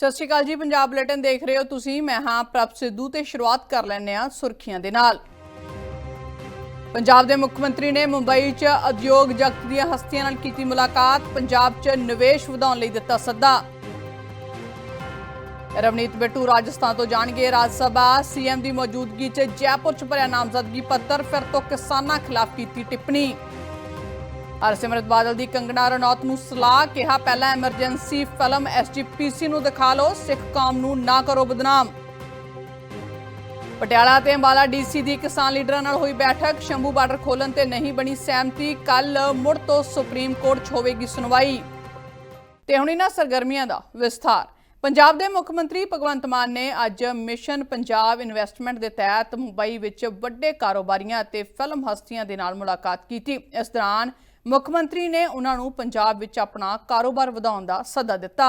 ਸਤਿ ਸ਼੍ਰੀ ਅਕਾਲ ਜੀ, ਪੰਜਾਬ ਬੁਲੇਟਿਨ ਦੇਖ ਰਹੇ ਹੋ ਤੁਸੀਂ। ਮੈਂ ਹਾਂ ਪ੍ਰਭ ਸਿੱਧੂ ਤੇ ਸ਼ੁਰੂਆਤ ਕਰ ਲੈਂਦੇ ਹਾਂ ਸੁਰਖੀਆਂ ਦੇ ਨਾਲ। ਪੰਜਾਬ ਦੇ ਮੁੱਖ ਮੰਤਰੀ ਨੇ ਮੁੰਬਈ 'ਚ ਉਦਯੋਗ ਜਗਤ ਦੀਆਂ ਹਸਤੀਆਂ ਨਾਲ ਕੀਤੀ ਮੁਲਾਕਾਤ, ਪੰਜਾਬ 'ਚ ਨਿਵੇਸ਼ ਵਧਾਉਣ ਲਈ ਦਿੱਤਾ ਸੱਦਾ। ਰਵਨੀਤ ਬਿੱਟੂ ਰਾਜਸਥਾਨ ਤੋਂ ਜਾਣਗੇ ਰਾਜ ਸਭਾ। ਸੀਐਮ ਦੀ ਮੌਜੂਦਗੀ 'ਚ ਜੈਪੁਰ 'ਚ ਭਰਿਆ ਨਾਮਜ਼ਦਗੀ ਪੱਤਰ, ਫਿਰ ਤੋਂ ਕਿਸਾਨਾਂ ਖਿਲਾਫ ਕੀਤੀ ਟਿੱਪਣੀ। ਹਰਸਿਮਰਤ ਬਾਦਲ ਦੀ ਕੰਗਣਾ ਰਣੌਤ ਨੂੰ ਸਲਾਹ ਕਿਹਾ, ਪਹਿਲਾਂ ਐਮਰਜੈਂਸੀ ਫਿਲਮ ਐਸਜੀਪੀਸੀ ਨੂੰ ਦਿਖਾ ਲਓ, ਸਿੱਖ ਕੌਮ ਨੂੰ ਨਾ ਕਰੋ ਬਦਨਾਮ। ਪਟਿਆਲਾ ਤੇ ਅੰਬਾਲਾ ਡੀਸੀ ਦੀ ਕਿਸਾਨ ਲੀਡਰਾਂ ਨਾਲ ਹੋਈ ਬੈਠਕ, ਸ਼ੰਭੂ ਬਾਰਡਰ ਖੋਲਣ ਤੇ ਨਹੀਂ ਬਣੀ ਸਹਿਮਤੀ ਕੱਲ ਮੁੜ ਤੋਂ ਸੁਪਰੀਮ ਕੋਰਟ 'ਚ ਹੋਵੇਗੀ ਸੁਣਵਾਈ। ਤੇ ਹੁਣ ਇਹਨਾਂ ਸਰਗਰਮੀਆਂ ਦਾ ਵਿਸਥਾਰ। ਪੰਜਾਬ ਦੇ ਮੁੱਖ ਮੰਤਰੀ ਭਗਵੰਤ ਮਾਨ ਨੇ ਅੱਜ ਮਿਸ਼ਨ ਪੰਜਾਬ ਇਨਵੈਸਟਮੈਂਟ ਦੇ ਤਹਿਤ ਮੁੰਬਈ ਵਿੱਚ ਵੱਡੇ ਕਾਰੋਬਾਰੀਆਂ ਅਤੇ ਫਿਲਮ ਹਸਤੀਆਂ ਦੇ ਨਾਲ ਮੁਲਾਕਾਤ ਕੀਤੀ। ਇਸ ਦੌਰਾਨ ਮੁੱਖ ਮੰਤਰੀ ਨੇ ਉਹਨਾਂ ਨੂੰ ਪੰਜਾਬ ਵਿੱਚ ਆਪਣਾ ਕਾਰੋਬਾਰ ਵਧਾਉਣ ਦਾ ਸੱਦਾ ਦਿੱਤਾ।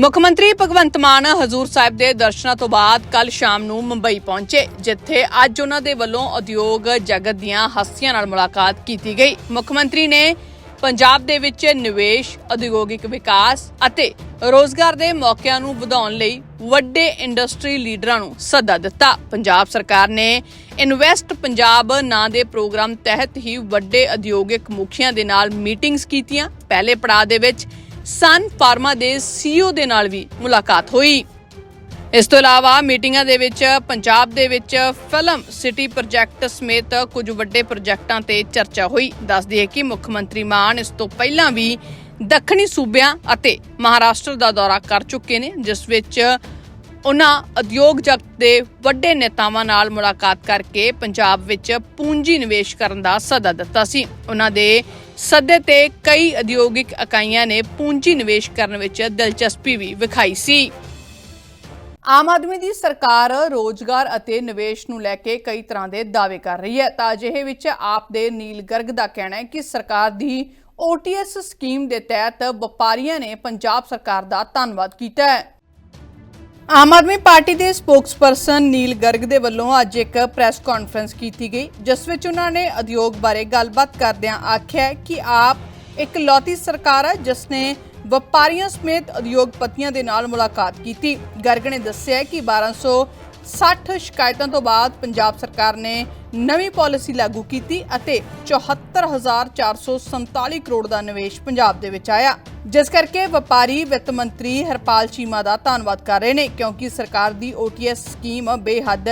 ਮੁੱਖ ਮੰਤਰੀ ਭਗਵੰਤ ਮਾਨ ਹਜ਼ੂਰ ਸਾਹਿਬ ਦੇ ਦਰਸ਼ਨਾਂ ਤੋਂ ਬਾਅਦ ਕੱਲ ਸ਼ਾਮ ਨੂੰ ਮੁੰਬਈ ਪਹੁੰਚੇ, ਜਿੱਥੇ ਅੱਜ ਉਹਨਾਂ ਦੇ ਵੱਲੋਂ ਉਦਯੋਗ ਜਗਤ ਦੀਆਂ ਹਸਤੀਆਂ ਨਾਲ ਮੁਲਾਕਾਤ ਕੀਤੀ ਗਈ। ਮੁੱਖ ਮੰਤਰੀ ਨੇ ਪੰਜਾਬ ਦੇ ਵਿੱਚ ਨਿਵੇਸ਼, ਉਦਯੋਗਿਕ ਵਿਕਾਸ ਅਤੇ ਰੋਜ਼ਗਾਰ ਦੇ ਮੌਕਿਆਂ ਨੂੰ ਵਧਾਉਣ ਲਈ ਵੱਡੇ ਇੰਡਸਟਰੀ ਲੀਡਰਾਂ ਨੂੰ ਸੱਦਾ ਦਿੱਤਾ। ਪੰਜਾਬ ਸਰਕਾਰ ਨੇ ਇਨਵੈਸਟ ਪੰਜਾਬ ਨਾਂ ਦੇ ਪ੍ਰੋਗਰਾਮ ਤਹਿਤ ਹੀ ਵੱਡੇ ਉਦਯੋਗਿਕ ਮੁਖੀਆਂ ਦੇ ਨਾਲ ਮੀਟਿੰਗਸ ਕੀਤੀਆਂ। ਪਹਿਲੇ ਪੜਾਅ ਦੇ ਵਿੱਚ ਸਨ ਫਾਰਮਾ ਦੇ ਸੀਈਓ ਦੇ ਨਾਲ ਵੀ ਮੁਲਾਕਾਤ ਹੋਈ। ਇਸ ਤੋਂ ਇਲਾਵਾ ਮੀਟਿੰਗਾਂ ਦੇ ਵਿੱਚ ਪੰਜਾਬ ਦੇ ਵਿੱਚ ਫਿਲਮ ਸਿਟੀ ਪ੍ਰੋਜੈਕਟ ਸਮੇਤ ਕੁਝ ਵੱਡੇ ਪ੍ਰੋਜੈਕਟਾਂ ਤੇ ਚਰਚਾ ਹੋਈ। ਦੱਸ ਦਈਏ ਕਿ ਮੁੱਖ ਮੰਤਰੀ ਮਾਨ ਇਸ ਤੋਂ ਪਹਿਲਾਂ ਵੀ ਦੱਖਣੀ ਸੂਬਿਆਂ ਅਤੇ ਮਹਾਰਾਸ਼ਟਰ ਦਾ ਦੌਰਾ ਕਰ ਚੁੱਕੇ ਨੇ, ਜਿਸ ਵਿੱਚ ਉਹਨਾਂ ਉਦਯੋਗ ਜਗਤ ਦੇ ਵੱਡੇ ਨੇਤਾਵਾਂ ਨਾਲ ਮੁਲਾਕਾਤ ਕਰਕੇ ਪੰਜਾਬ ਵਿੱਚ ਪੂੰਜੀ ਨਿਵੇਸ਼ ਕਰਨ ਦਾ ਸੱਦਾ ਦਿੱਤਾ ਸੀ। ਉਹਨਾਂ ਦੇ ਸੱਦੇ ਤੇ ਕਈ ਉਦਯੋਗਿਕ ਇਕਾਈਆਂ ਨੇ ਪੂੰਜੀ ਨਿਵੇਸ਼ ਕਰਨ ਵਿੱਚ ਦਿਲਚਸਪੀ ਵੀ ਵਿਖਾਈ ਸੀ। ਆਮ ਆਦਮੀ ਦੀ ਸਰਕਾਰ ਰੋਜ਼ਗਾਰ ਅਤੇ ਨਿਵੇਸ਼ ਨੂੰ ਲੈ ਕੇ ਕਈ ਤਰ੍ਹਾਂ ਦੇ ਦਾਅਵੇ ਕਰ ਰਹੀ ਹੈ। ਤਾਂ ਅਜਿਹੇ ਵਿੱਚ ਆਪ ਦੇ ਨੀਲ ਗਰਗ ਦਾ ਕਹਿਣਾ ਹੈ ਕਿ ਸਰਕਾਰ ਦੀ OTS ਸਕੀਮ ਦੇ ਤਹਿਤ ਵਪਾਰੀਆਂ ਨੇ ਪੰਜਾਬ ਸਰਕਾਰ ਦਾ ਧੰਨਵਾਦ ਕੀਤਾ ਹੈ। ਆਮ ਆਦਮੀ ਪਾਰਟੀ ਦੇ ਸਪੋਕਸਪਰਸਨ ਨੀਲ ਗਰਗ ਦੇ ਵੱਲੋਂ ਅੱਜ ਇੱਕ ਪ੍ਰੈਸ ਕਾਨਫਰੰਸ ਕੀਤੀ ਗਈ, ਜਿਸ ਵਿੱਚ ਉਹਨਾਂ ਨੇ ਉਦਯੋਗ ਬਾਰੇ ਗੱਲਬਾਤ ਕਰਦਿਆਂ ਆਖਿਆ ਕਿ ਆਪ ਇੱਕ ਲੌਤੀ ਸਰਕਾਰ ਹੈ, ਜਿਸ ਨੇ ਵਪਾਰੀਆਂ ਸਮੇਤ ਉਦਯੋਗਪਤੀਆਂ ਦੇ ਨਾਲ ਮੁਲਾਕਾਤ ਕੀਤੀ। ਗਰਗ ਨੇ ਦੱਸਿਆ ਕਿ 1260 ਸ਼ਿਕਾਇਤਾਂ ਤੋਂ ਬਾਅਦ ਪੰਜਾਬ ਸਰਕਾਰ ਨੇ ਨਵੀਂ ਪਾਲਿਸੀ ਲਾਗੂ ਕੀਤੀ ਅਤੇ 74447 ਕਰੋੜ ਦਾ ਨਿਵੇਸ਼ ਪੰਜਾਬ ਦੇ ਵਿੱਚ ਆਇਆ। ਜਿਸ ਕਰਕੇ ਵਪਾਰੀ, ਵਿੱਤ ਮੰਤਰੀ ਹਰਪਾਲ ਚੀਮਾ ਦਾ ਧੰਨਵਾਦ ਕਰ ਰਹੇ ਨੇ, ਕਿਉਂਕਿ ਸਰਕਾਰ ਦੀ OTS ਸਕੀਮ ਬੇਹੱਦ